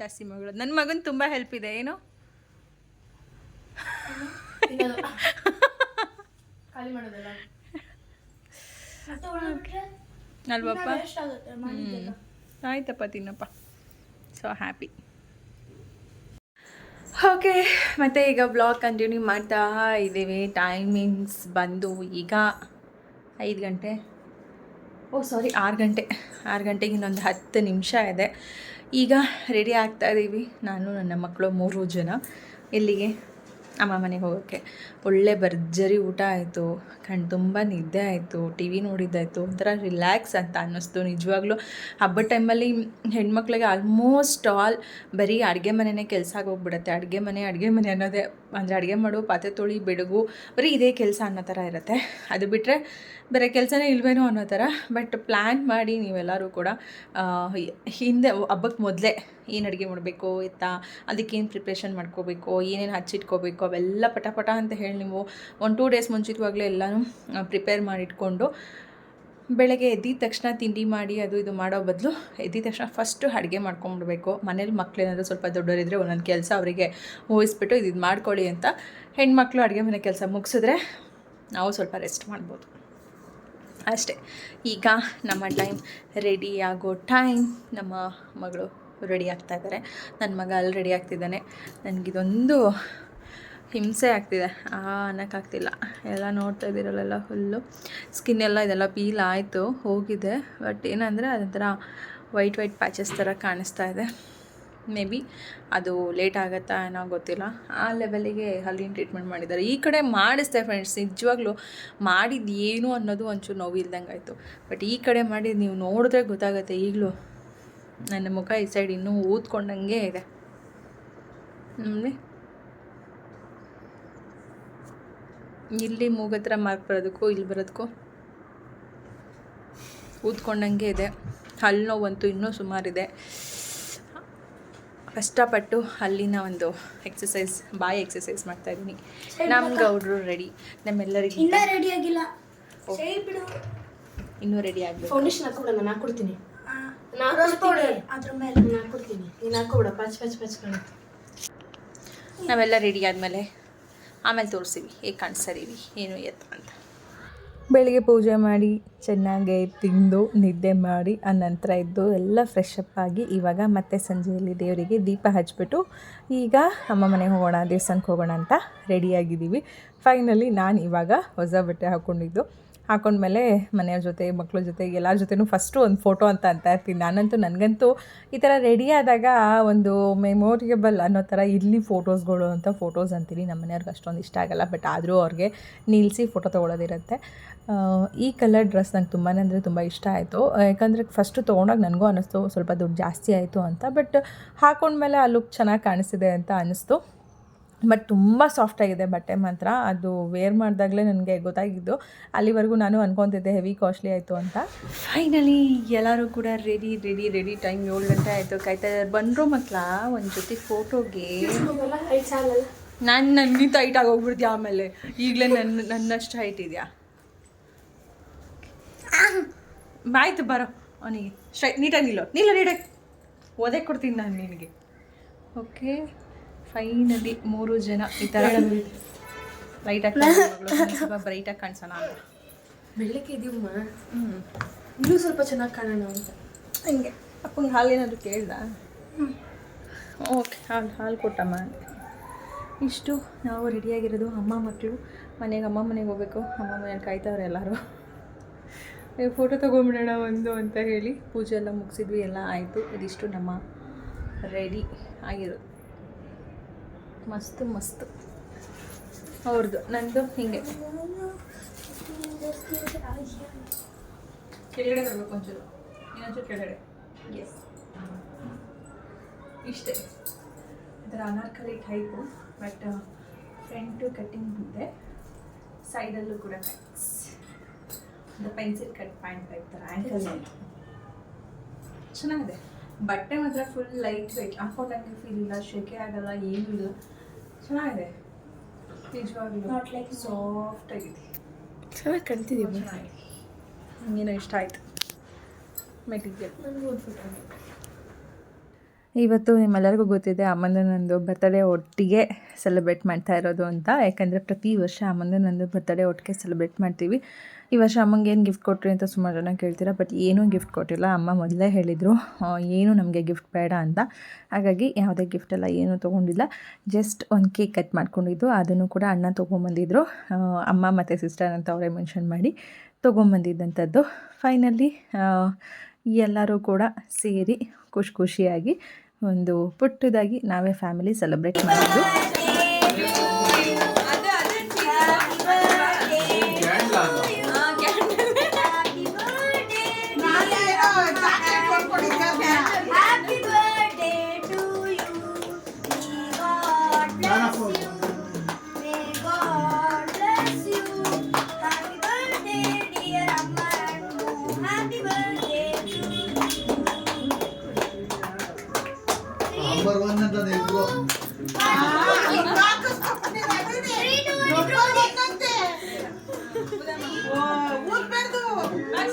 ಜಾಸ್ತಿ ಮಗಳು ನನ್ನ ಮಗನ ತುಂಬ ಹೆಲ್ಪ್ ಇದೆ ಏನು? ಅಲ್ವಪ್ಪ ಆಯ್ತಪ್ಪ ತಿನ್ನಪ್ಪ. ಸೊ ಹ್ಯಾಪಿ ಓಕೆ ಮತ್ತೆ ಈಗ ಬ್ಲಾಗ್ ಕಂಟಿನ್ಯೂ ಮಾಡ್ತಾ ಇದ್ದೀವಿ. ಟೈಮಿಂಗ್ಸ್ ಬಂದು ಈಗ ಐದು ಗಂಟೆ. ಓ ಸಾರಿ ಆರು ಗಂಟೆ. ಆರು ಗಂಟೆಗೆ ಇನ್ನೊಂದು ಹತ್ತು ನಿಮಿಷ ಇದೆ. ಈಗ ರೆಡಿ ಆಗ್ತಾ ಇದ್ದೀವಿ ನಾನು, ನನ್ನ ಮಕ್ಕಳು ಮೂರು ಜನ. ಎಲ್ಲಿಗೆ ಅಮ್ಮ ಮನೆಗೆ ಹೋಗೋಕ್ಕೆ. ಒಳ್ಳೆ ಭರ್ಜರಿ ಊಟ ಆಯಿತು. ಕಣ್ ತುಂಬ ನಿದ್ದೆ ಆಯಿತು. ಟಿ ವಿ ನೋಡಿದ್ದಾಯಿತು. ಒಂಥರ ರಿಲ್ಯಾಕ್ಸ್ ಅಂತ ಅನ್ನಿಸ್ತು. ನಿಜವಾಗ್ಲೂ ಹಬ್ಬದ ಟೈಮಲ್ಲಿ ಹೆಣ್ಮಕ್ಳಿಗೆ ಆಲ್ಮೋಸ್ಟ್ ಆಲ್ ಬರೀ ಅಡುಗೆ ಮನೆಯೇ ಕೆಲಸ ಆಗೋಗ್ಬಿಡುತ್ತೆ. ಅಡುಗೆ ಮನೆ ಅಡುಗೆ ಮನೆ ಅನ್ನೋದೇ ಅಂದರೆ ಅಡುಗೆ ಮಾಡು ಪಾತ್ರೆ ತೊಳಿ, ಬಿಡುಗು, ಬರೀ ಇದೇ ಕೆಲಸ ಅನ್ನೋ ಥರ ಇರುತ್ತೆ. ಅದು ಬಿಟ್ಟರೆ ಬೇರೆ ಕೆಲಸನೇ ಇಲ್ವೇನೋ ಅನ್ನೋ ಥರ ಬಟ್ ಪ್ಲ್ಯಾನ್ ಮಾಡಿ ನೀವೆಲ್ಲರೂ ಕೂಡ ಹಿಂದೆ ಹಬ್ಬಕ್ಕೆ ಮೊದಲೇ ಏನು ಅಡುಗೆ ಮಾಡಬೇಕು ಇತ್ತಾ ಅದಕ್ಕೇನು ಪ್ರಿಪ್ರೇಷನ್ ಮಾಡ್ಕೋಬೇಕು, ಏನೇನು ಹಚ್ಚಿಟ್ಕೋಬೇಕು, ಅವೆಲ್ಲ ಪಟ ಅಂತ ಹೇಳಿ ನೀವು ಒಂದು ಟೂ ಡೇಸ್ ಮುಂಚಿತವಾಗಲೇ ಎಲ್ಲನೂ ಪ್ರಿಪೇರ್ ಮಾಡಿಟ್ಕೊಂಡು ಬೆಳಗ್ಗೆ ಎದ್ದಿದ ತಕ್ಷಣ ತಿಂಡಿ ಮಾಡಿ ಅದು ಇದು ಮಾಡೋ ಬದಲು ಎದ್ದಿದ ತಕ್ಷಣ ಫಸ್ಟು ಅಡುಗೆ ಮಾಡ್ಕೊಂಬಿಡ್ಬೇಕು. ಮನೇಲಿ ಮಕ್ಕಳೇನಾದರೂ ಸ್ವಲ್ಪ ದೊಡ್ಡವರಿದ್ದರೆ ಒಂದೊಂದು ಕೆಲಸ ಅವರಿಗೆ ಊಹಿಸ್ಬಿಟ್ಟು ಇದು ಮಾಡ್ಕೊಳ್ಳಿ ಅಂತ ಹೆಣ್ಮಕ್ಳು ಅಡುಗೆ ಮನೆ ಕೆಲಸ ಮುಗಿಸಿದ್ರೆ ನಾವು ಸ್ವಲ್ಪ ರೆಸ್ಟ್ ಮಾಡ್ಬೋದು. ಅಷ್ಟೇ. ಈಗ ನಮ್ಮ ಟೈಮ್ ರೆಡಿ ಆಗೋ ಟೈಮ್ ನಮ್ಮ ಮಗಳು ರೆಡಿ ಆಗ್ತಾ ಇದ್ದಾರೆ ನನ್ನ ಮಗ ಅಲ್ಲಿ ರೆಡಿ ಆಗ್ತಿದ್ದಾನೆ. ನನಗಿದೊಂದು ಹಿಂಸೆ ಆಗ್ತಿದೆ. ಆ, ಅನ್ನೋಕ್ಕಾಗ್ತಿಲ್ಲ. ಎಲ್ಲ ನೋಡ್ತಾ ಇದ್ದೀರಲ್ಲೆಲ್ಲ ಫುಲ್ಲು ಸ್ಕಿನ್ ಎಲ್ಲ ಇದೆಲ್ಲ ಪೀಲ್ ಆಯಿತು, ಹೋಗಿದೆ. ಬಟ್ ಏನಂದರೆ ಅದೊಂಥರ ವೈಟ್ ವೈಟ್ ಪ್ಯಾಚಸ್ ಥರ ಕಾಣಿಸ್ತಾ ಇದೆ. ಮೇ ಬಿ ಅದು ಲೇಟ್ ಆಗುತ್ತಾ ಏನೋ ಗೊತ್ತಿಲ್ಲ. ಆ ಲೆವೆಲಿಗೆ ಹಲ್ಲಿನ ಟ್ರೀಟ್ಮೆಂಟ್ ಮಾಡಿದ್ದಾರೆ. ಈ ಕಡೆ ಮಾಡಿಸ್ದೆ ಫ್ರೆಂಡ್ಸ್ ನಿಜವಾಗ್ಲೂ ಮಾಡಿದ್ದು ಏನು ಅನ್ನೋದು ಒಂಚೂರು ನೋವು ಇಲ್ದಂಗೆ ಆಯಿತು. ಬಟ್ ಈ ಕಡೆ ಮಾಡಿ ನೀವು ನೋಡಿದ್ರೆ ಗೊತ್ತಾಗುತ್ತೆ ಈಗಲೂ. ನನ್ನ ಮುಖ ಈ ಸೈಡ್ ಇನ್ನೂ ಊದ್ಕೊಂಡಂಗೆ ಇದೆ. ನೋಡಿ ಇಲ್ಲಿ ಮೂಗತ್ರ ಮಾರ್ಕ್ ಬರೋದಕ್ಕೂ ಇಲ್ಲಿ ಬರೋದಕ್ಕೂ ಊದ್ಕೊಂಡಂಗೆ ಇದೆ. ಹಲ್ಲು ನೋವಂತೂ ಇನ್ನೂ ಸುಮಾರಿದೆ. ಕಷ್ಟಪಟ್ಟು ಅಲ್ಲಿನ ಒಂದು ಎಕ್ಸಸೈಸ್ ಬಾಯಿ ಎಕ್ಸಸೈಸ್ ಮಾಡ್ತಾ ಇದ್ದೀನಿ. ನಮ್ಮ ಗೌಡ್ರು ರೆಡಿ ನಮ್ಮೆಲ್ಲರಿಗೂ ಇನ್ನೂ ರೆಡಿ ಆಗಿಲ್ಲ. ಇನ್ನೂ ರೆಡಿ ಆಗಿಲ್ಲ ಫೌಂಡೇಶನ್ ಹಾಕೊಬಿಡ ನಾನು ಹಾಕೊಡ್ತೀನಿ ರೋಸ್ ಪೌಡರ್ ಅದ್ರ ಮೇಲೆ. ನಾನು ಹಾಕೊಡ್ತೀನಿ ನೀನು ಹಾಕೋಬಿಡ ಪಚ್ ಪಚ್ ಪಚ್ ಕಾಣುತ್ತೆ ನಾವೆಲ್ಲ ರೆಡಿ ಆದಮೇಲೆ ಆಮೇಲೆ ತೋರಿಸಿವಿ ಹೇಗೆ ಕಾಣಿಸ್ತೀವಿ ಏನು ಎತ್ತ ಅಂತ. ಬೆಳಿಗ್ಗೆ ಪೂಜೆ ಮಾಡಿ, ಚೆನ್ನಾಗಿ ತಿಂದು, ನಿದ್ದೆ ಮಾಡಿ ಆ ನಂತರ ಎದ್ದು ಎಲ್ಲ ಫ್ರೆಶ್ ಅಪ್ ಆಗಿ ಇವಾಗ ಮತ್ತೆ ಸಂಜೆಯಲ್ಲಿ ದೇವರಿಗೆ ದೀಪ ಹಚ್ಚಿಬಿಟ್ಟು ಈಗ ಅಮ್ಮ ಮನೆಗೆ ಹೋಗೋಣ ದೇವಸ್ಥಾನಕ್ಕೆ ಹೋಗೋಣ ಅಂತ ರೆಡಿಯಾಗಿದ್ದೀವಿ ಫೈನಲಿ ನಾನು ಇವಾಗ ಹೊಸ ಬಟ್ಟೆ ಹಾಕ್ಕೊಂಡಿದ್ದು ಹಾಕೊಂಡ್ಮೇಲೆ ಮನೆಯವ್ರ ಜೊತೆ ಮಕ್ಕಳ ಜೊತೆ, ಎಲ್ಲರ ಜೊತೆನೂ ಫಸ್ಟು ಒಂದು ಫೋಟೋ ಅಂತ ಅಂತ ಇರ್ತೀನಿ. ನಾನಂತೂ ನನಗಂತೂ ಈ ಥರ ರೆಡಿ ಆದಾಗ ಒಂದು ಮೆಮೋರಿಯಬಲ್ ಅನ್ನೋ ಥರ ಇಲ್ಲಿ ಫೋಟೋಸ್ಗಳು ಅಂತ ಫೋಟೋಸ್ ಅಂತೀನಿ. ನಮ್ಮ ಮನೆಯವ್ರಿಗೆ ಅಷ್ಟೊಂದು ಇಷ್ಟ ಆಗಲ್ಲ ಬಟ್ ಆದರೂ ಅವ್ರಿಗೆ ನಿಲ್ಲಿಸಿ ಫೋಟೋ ತೊಗೊಳೋದಿರುತ್ತೆ. ಈ ಕಲರ್ ಡ್ರೆಸ್ ನಂಗೆ ತುಂಬಾ ಅಂದರೆ ತುಂಬ ಇಷ್ಟ ಆಯಿತು. ಯಾಕಂದರೆ ಫಸ್ಟು ತೊಗೊಂಡಾಗ ನನಗೂ ಅನ್ನಿಸ್ತು ಸ್ವಲ್ಪ ದುಡ್ಡು ಜಾಸ್ತಿ ಆಯಿತು ಅಂತ ಬಟ್ ಹಾಕೊಂಡ್ಮೇಲೆ ಆ ಲುಕ್ ಚೆನ್ನಾಗಿ ಕಾಣಿಸಿದೆ ಅಂತ ಅನ್ನಿಸ್ತು ಬಟ್ ತುಂಬ ಸಾಫ್ಟಾಗಿದೆ ಬಟ್ಟೆ ಮಾತ್ರ. ಅದು ವೇರ್ ಮಾಡಿದಾಗಲೇ ನನಗೆ ಗೊತ್ತಾಗಿದ್ದು. ಅಲ್ಲಿವರೆಗೂ ನಾನು ಅನ್ಕೊತಿದ್ದೆ ಹೆವಿ ಕಾಸ್ಟ್ಲಿ ಆಯಿತು ಅಂತ. ಫೈನಲಿ ಎಲ್ಲರೂ ಕೂಡ ರೆಡಿ ರೆಡಿ ರೆಡಿ ಟೈಮ್ ಏಳು ಗಂಟೆ ಆಯಿತು. ಕಾಯ್ತಾ ಬಂದರು ಮಕ್ಕಳ ಒಂದು ಜೊತೆ ಫೋಟೋಗೆ ನಾನು ನನ್ನ ನಾನು ನನ್ನಿಂದ ಹೈಟ್ ಆಗೋಗ್ಬಿಡ್ತೀಯ ಆಮೇಲೆ. ಈಗಲೇ ನನ್ನ ನನ್ನಷ್ಟು ಹೈಟ್ ಇದೆಯಾ? ಆಯಿತು, ಬರೋ. ಅವನಿಗೆ. ಸ್ಟ್ರೈ ನೀಟಾಗಿ ನಿಲ್ಲೋ. ನಿಲ್ಲ ನೀಟಾಗಿ ಓದೇ ಕೊಡ್ತೀನಿ ನಾನು ನಿನಗೆ. ಓಕೆ ಫೈನಲಿ ಮೂರು ಜನ ಈ ಥರ ಲೈಟಾಗಿ ಸ್ವಲ್ಪ ಬ್ರೈಟಾಗಿ ಕಾಣಿಸೋಣ ಅಂತ. ಬೆಳ್ಳಕ್ಕೆ ಇದೀವಮ್ಮ ಹ್ಞೂ ಇನ್ನೂ ಸ್ವಲ್ಪ ಚೆನ್ನಾಗಿ ಕಾಣೋಣ ಅಂತ. ಹಂಗೆ. ಅಪ್ಪಂಗೆ ಹಾಲು ಏನಾದರೂ ಕೇಳ್ದ? ಓಕೆ ಹಾಲು ಹಾಲು ಕೊಟ್ಟಮ್ಮ ಇಷ್ಟು ನಾವು ರೆಡಿಯಾಗಿರೋದು ಅಮ್ಮ ಮಕ್ಕಳು ಮನೆಗೆ ಅಮ್ಮ ಮನೆಗೆ ಹೋಗ್ಬೇಕು. ಅಮ್ಮ ಮನೇಲಿ ಕಾಯ್ತವ್ರೆ ಎಲ್ಲರೂ. ಫೋಟೋ ತೊಗೊಂಬಿಡೋಣ ಒಂದು ಅಂತ ಹೇಳಿ ಪೂಜೆ ಎಲ್ಲ ಮುಗಿಸಿದ್ವಿ ಎಲ್ಲ ಆಯಿತು. ಇದಿಷ್ಟು ನಮ್ಮ ರೆಡಿ ಆಗಿರೋದು. ಮಸ್ತ್ ಮಸ್ತ್. ಅವ್ರದ್ದು ನಂದು ಹಿಂಗೆ. ಕೆಳಗಡೆ ಬರಬೇಕು ಒಂಚೂರು. ಇನ್ನೊಂಚೂರು ಕೆಳಗಡೆ. ಎಸ್ ಇಷ್ಟೇ. ಇದರ anarkali type but front cutting ಇದೆ. ಸೈಡಲ್ಲೂ ಕೂಡ cuts. Pencil cut pant type ಥರ ಆ್ಯಂಕಲ್ ಚೆನ್ನಾಗಿದೆ. ಬಟ್ಟೆ ಮಾತ್ರ ಫುಲ್ ಲೈಟ್ ವೆಯ್ಟ್ ಹಾಕೋದಂಗೆ ಫೀಲ್ ಇಲ್ಲ ಶೆಕೆ ಆಗಲ್ಲ ಏನೂ ಇಲ್ಲ. ಚೆನ್ನಾಗಿದೆ. ನಿಜವಾಗ್ಲೂ ನಾಟ್ like ಸಾಫ್ಟ್ ಆಗಿದೆ. ಚೆನ್ನಾಗಿ ಚೆನ್ನಾಗಿದೆ. ನನಗೇನೋ ಇಷ್ಟ ಆಯಿತು. ಮೆಟೀರಿಯಲ್. ನನಗೂ ಒಂದು ಫೋಟೋ ಇವತ್ತು ನಿಮ್ಮೆಲ್ಲರಿಗೂ ಗೊತ್ತಿದೆ ಅಮ್ಮಂದು ನಂದು ಬರ್ತಡೇ ಒಟ್ಟಿಗೆ ಸೆಲೆಬ್ರೇಟ್ ಮಾಡ್ತಾ ಇರೋದು ಅಂತ. ಯಾಕಂದರೆ ಪ್ರತಿ ವರ್ಷ ಅಮ್ಮಂದು ನಂದು ಬರ್ತಡೇ ಒಟ್ಟಿಗೆ ಸೆಲೆಬ್ರೇಟ್ ಮಾಡ್ತೀವಿ. ಈ ವರ್ಷ ಅಮ್ಮಂಗೆ ಏನು ಗಿಫ್ಟ್ ಕೊಟ್ರಿ ಅಂತ ಸುಮಾರು ಜನ ಕೇಳ್ತೀರಾ ಬಟ್ ಏನೂ ಗಿಫ್ಟ್ ಕೊಟ್ಟಿಲ್ಲ. ಅಮ್ಮ ಮೊದಲೇ ಹೇಳಿದರು ಏನು ನಮಗೆ ಗಿಫ್ಟ್ ಬೇಡ ಅಂತ. ಹಾಗಾಗಿ ಯಾವುದೇ ಗಿಫ್ಟ್ ಎಲ್ಲ ಏನೂ ತೊಗೊಂಡಿಲ್ಲ. ಜಸ್ಟ್ ಒಂದು ಕೇಕ್ ಕಟ್ ಮಾಡ್ಕೊಂಡಿದ್ದು, ಅದನ್ನು ಕೂಡ ಅಣ್ಣ ತೊಗೊಂಬಂದಿದ್ರು. ಅಮ್ಮ ಮತ್ತು ಸಿಸ್ಟರ್ ಅಂತ ಅವರೇ ಮೆನ್ಷನ್ ಮಾಡಿ ತೊಗೊಂಬಂದಿದ್ದಂಥದ್ದು. ಫೈನಲಿ ಎಲ್ಲರೂ ಕೂಡ ಸೇರಿ ಖುಷಿ ಖುಷಿಯಾಗಿ ಒಂದು ಪುಟ್ಟದಾಗಿ ನಾವೇ ಫ್ಯಾಮಿಲಿ ಸೆಲೆಬ್ರೇಟ್ ಮಾಡಿದ್ದು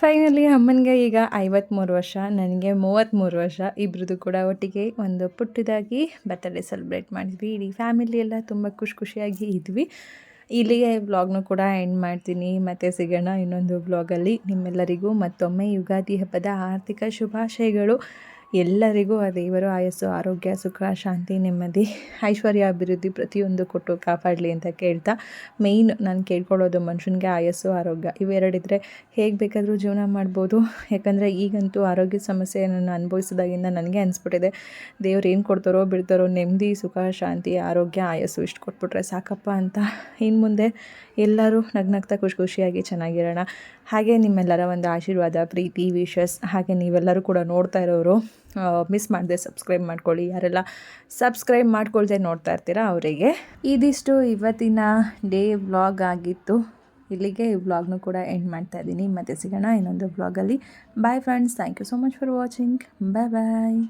ಫೈನಲಿ ಅಮ್ಮನಿಗೆ ಈಗ ಐವತ್ತ್ಮೂರು ವರ್ಷ, ನನಗೆ ಮೂವತ್ತ್ಮೂರು ವರ್ಷ. ಇಬ್ಬರದು ಕೂಡ ಒಟ್ಟಿಗೆ ಒಂದು ಪುಟ್ಟದಾಗಿ ಬರ್ತಡೇ ಸೆಲೆಬ್ರೇಟ್ ಮಾಡಿದ್ವಿ. ಇಡೀ ಫ್ಯಾಮಿಲಿ ಎಲ್ಲ ತುಂಬ ಖುಷಿ ಖುಷಿಯಾಗಿ ಇದ್ವಿ. ಇಲ್ಲಿಗೆ ವ್ಲಾಗ್ನು ಕೂಡ ಎಂಡ್ ಮಾಡ್ತೀನಿ. ಮತ್ತೆ ಸಿಗೋಣ ಇನ್ನೊಂದು ವ್ಲಾಗಲ್ಲಿ ನಿಮ್ಮೆಲ್ಲರಿಗೂ ಮತ್ತೊಮ್ಮೆ ಯುಗಾದಿ ಹಬ್ಬದ ಆರ್ಥಿಕ ಶುಭಾಶಯಗಳು. ಎಲ್ಲರಿಗೂ ಆ ದೇವರು ಆಯಸ್ಸು, ಆರೋಗ್ಯ, ಸುಖ, ಶಾಂತಿ, ನೆಮ್ಮದಿ, ಐಶ್ವರ್ಯ, ಅಭಿವೃದ್ಧಿ ಪ್ರತಿಯೊಂದು ಕೊಟ್ಟು ಕಾಪಾಡಲಿ ಅಂತ ಕೇಳ್ತಾ ಮೇಯ್ನ್ ನಾನು ಕೇಳ್ಕೊಳ್ಳೋದು ಮನುಷ್ಯನಿಗೆ ಆಯಸ್ಸು, ಆರೋಗ್ಯ ಇವೆರಡಿದ್ರೆ ಹೇಗೆ ಬೇಕಾದರೂ ಜೀವನ ಮಾಡ್ಬೋದು. ಯಾಕಂದರೆ ಈಗಂತೂ ಆರೋಗ್ಯ ಸಮಸ್ಯೆಯನ್ನು ಅನುಭವಿಸಿದಾಗಿಂದ ನನಗೆ ಅನಿಸ್ಬಿಟ್ಟಿದೆ. ದೇವ್ರು ಏನು ಕೊಡ್ತಾರೋ ಬಿಡ್ತಾರೋ ನೆಮ್ಮದಿ, ಸುಖ, ಶಾಂತಿ, ಆರೋಗ್ಯ, ಆಯಸ್ಸು ಇಷ್ಟು ಕೊಟ್ಬಿಟ್ರೆ ಸಾಕಪ್ಪ ಅಂತ. ಇನ್ನು ಮುಂದೆ ಎಲ್ಲರೂ ನಗ್ನಗ್ತಾ ಖುಷಿ ಖುಷಿಯಾಗಿ ಚೆನ್ನಾಗಿರೋಣ. ಹಾಗೆ ನಿಮ್ಮೆಲ್ಲರ ಒಂದು ಆಶೀರ್ವಾದ, ಪ್ರೀತಿ ವಿಶಸ್ ಹಾಗೆ ನೀವೆಲ್ಲರೂ ಕೂಡ ನೋಡ್ತಾ ಇರೋರು. ಮಿಸ್ ಮಾಡದೆ ಸಬ್ಸ್ಕ್ರೈಬ್ ಮಾಡ್ಕೊಳ್ಳಿ. ಯಾರೆಲ್ಲ ಸಬ್ಸ್ಕ್ರೈಬ್ ಮಾಡ್ಕೊಳ್ದೆ ನೋಡ್ತಾ ಇರ್ತೀರಾ ಅವರಿಗೆ. ಇದಿಷ್ಟು ಇವತ್ತಿನ ಡೇ ವ್ಲಾಗ್ ಆಗಿತ್ತು. ಇಲ್ಲಿಗೆ ಈ ವ್ಲಾಗ್ನು ಕೂಡ ಎಂಡ್ ಮಾಡ್ತಾ ಇದ್ದೀನಿ. ಮತ್ತೆ ಸಿಗೋಣ ಇನ್ನೊಂದು ವ್ಲಾಗಲ್ಲಿ bye friends thank you so much for watching bye bye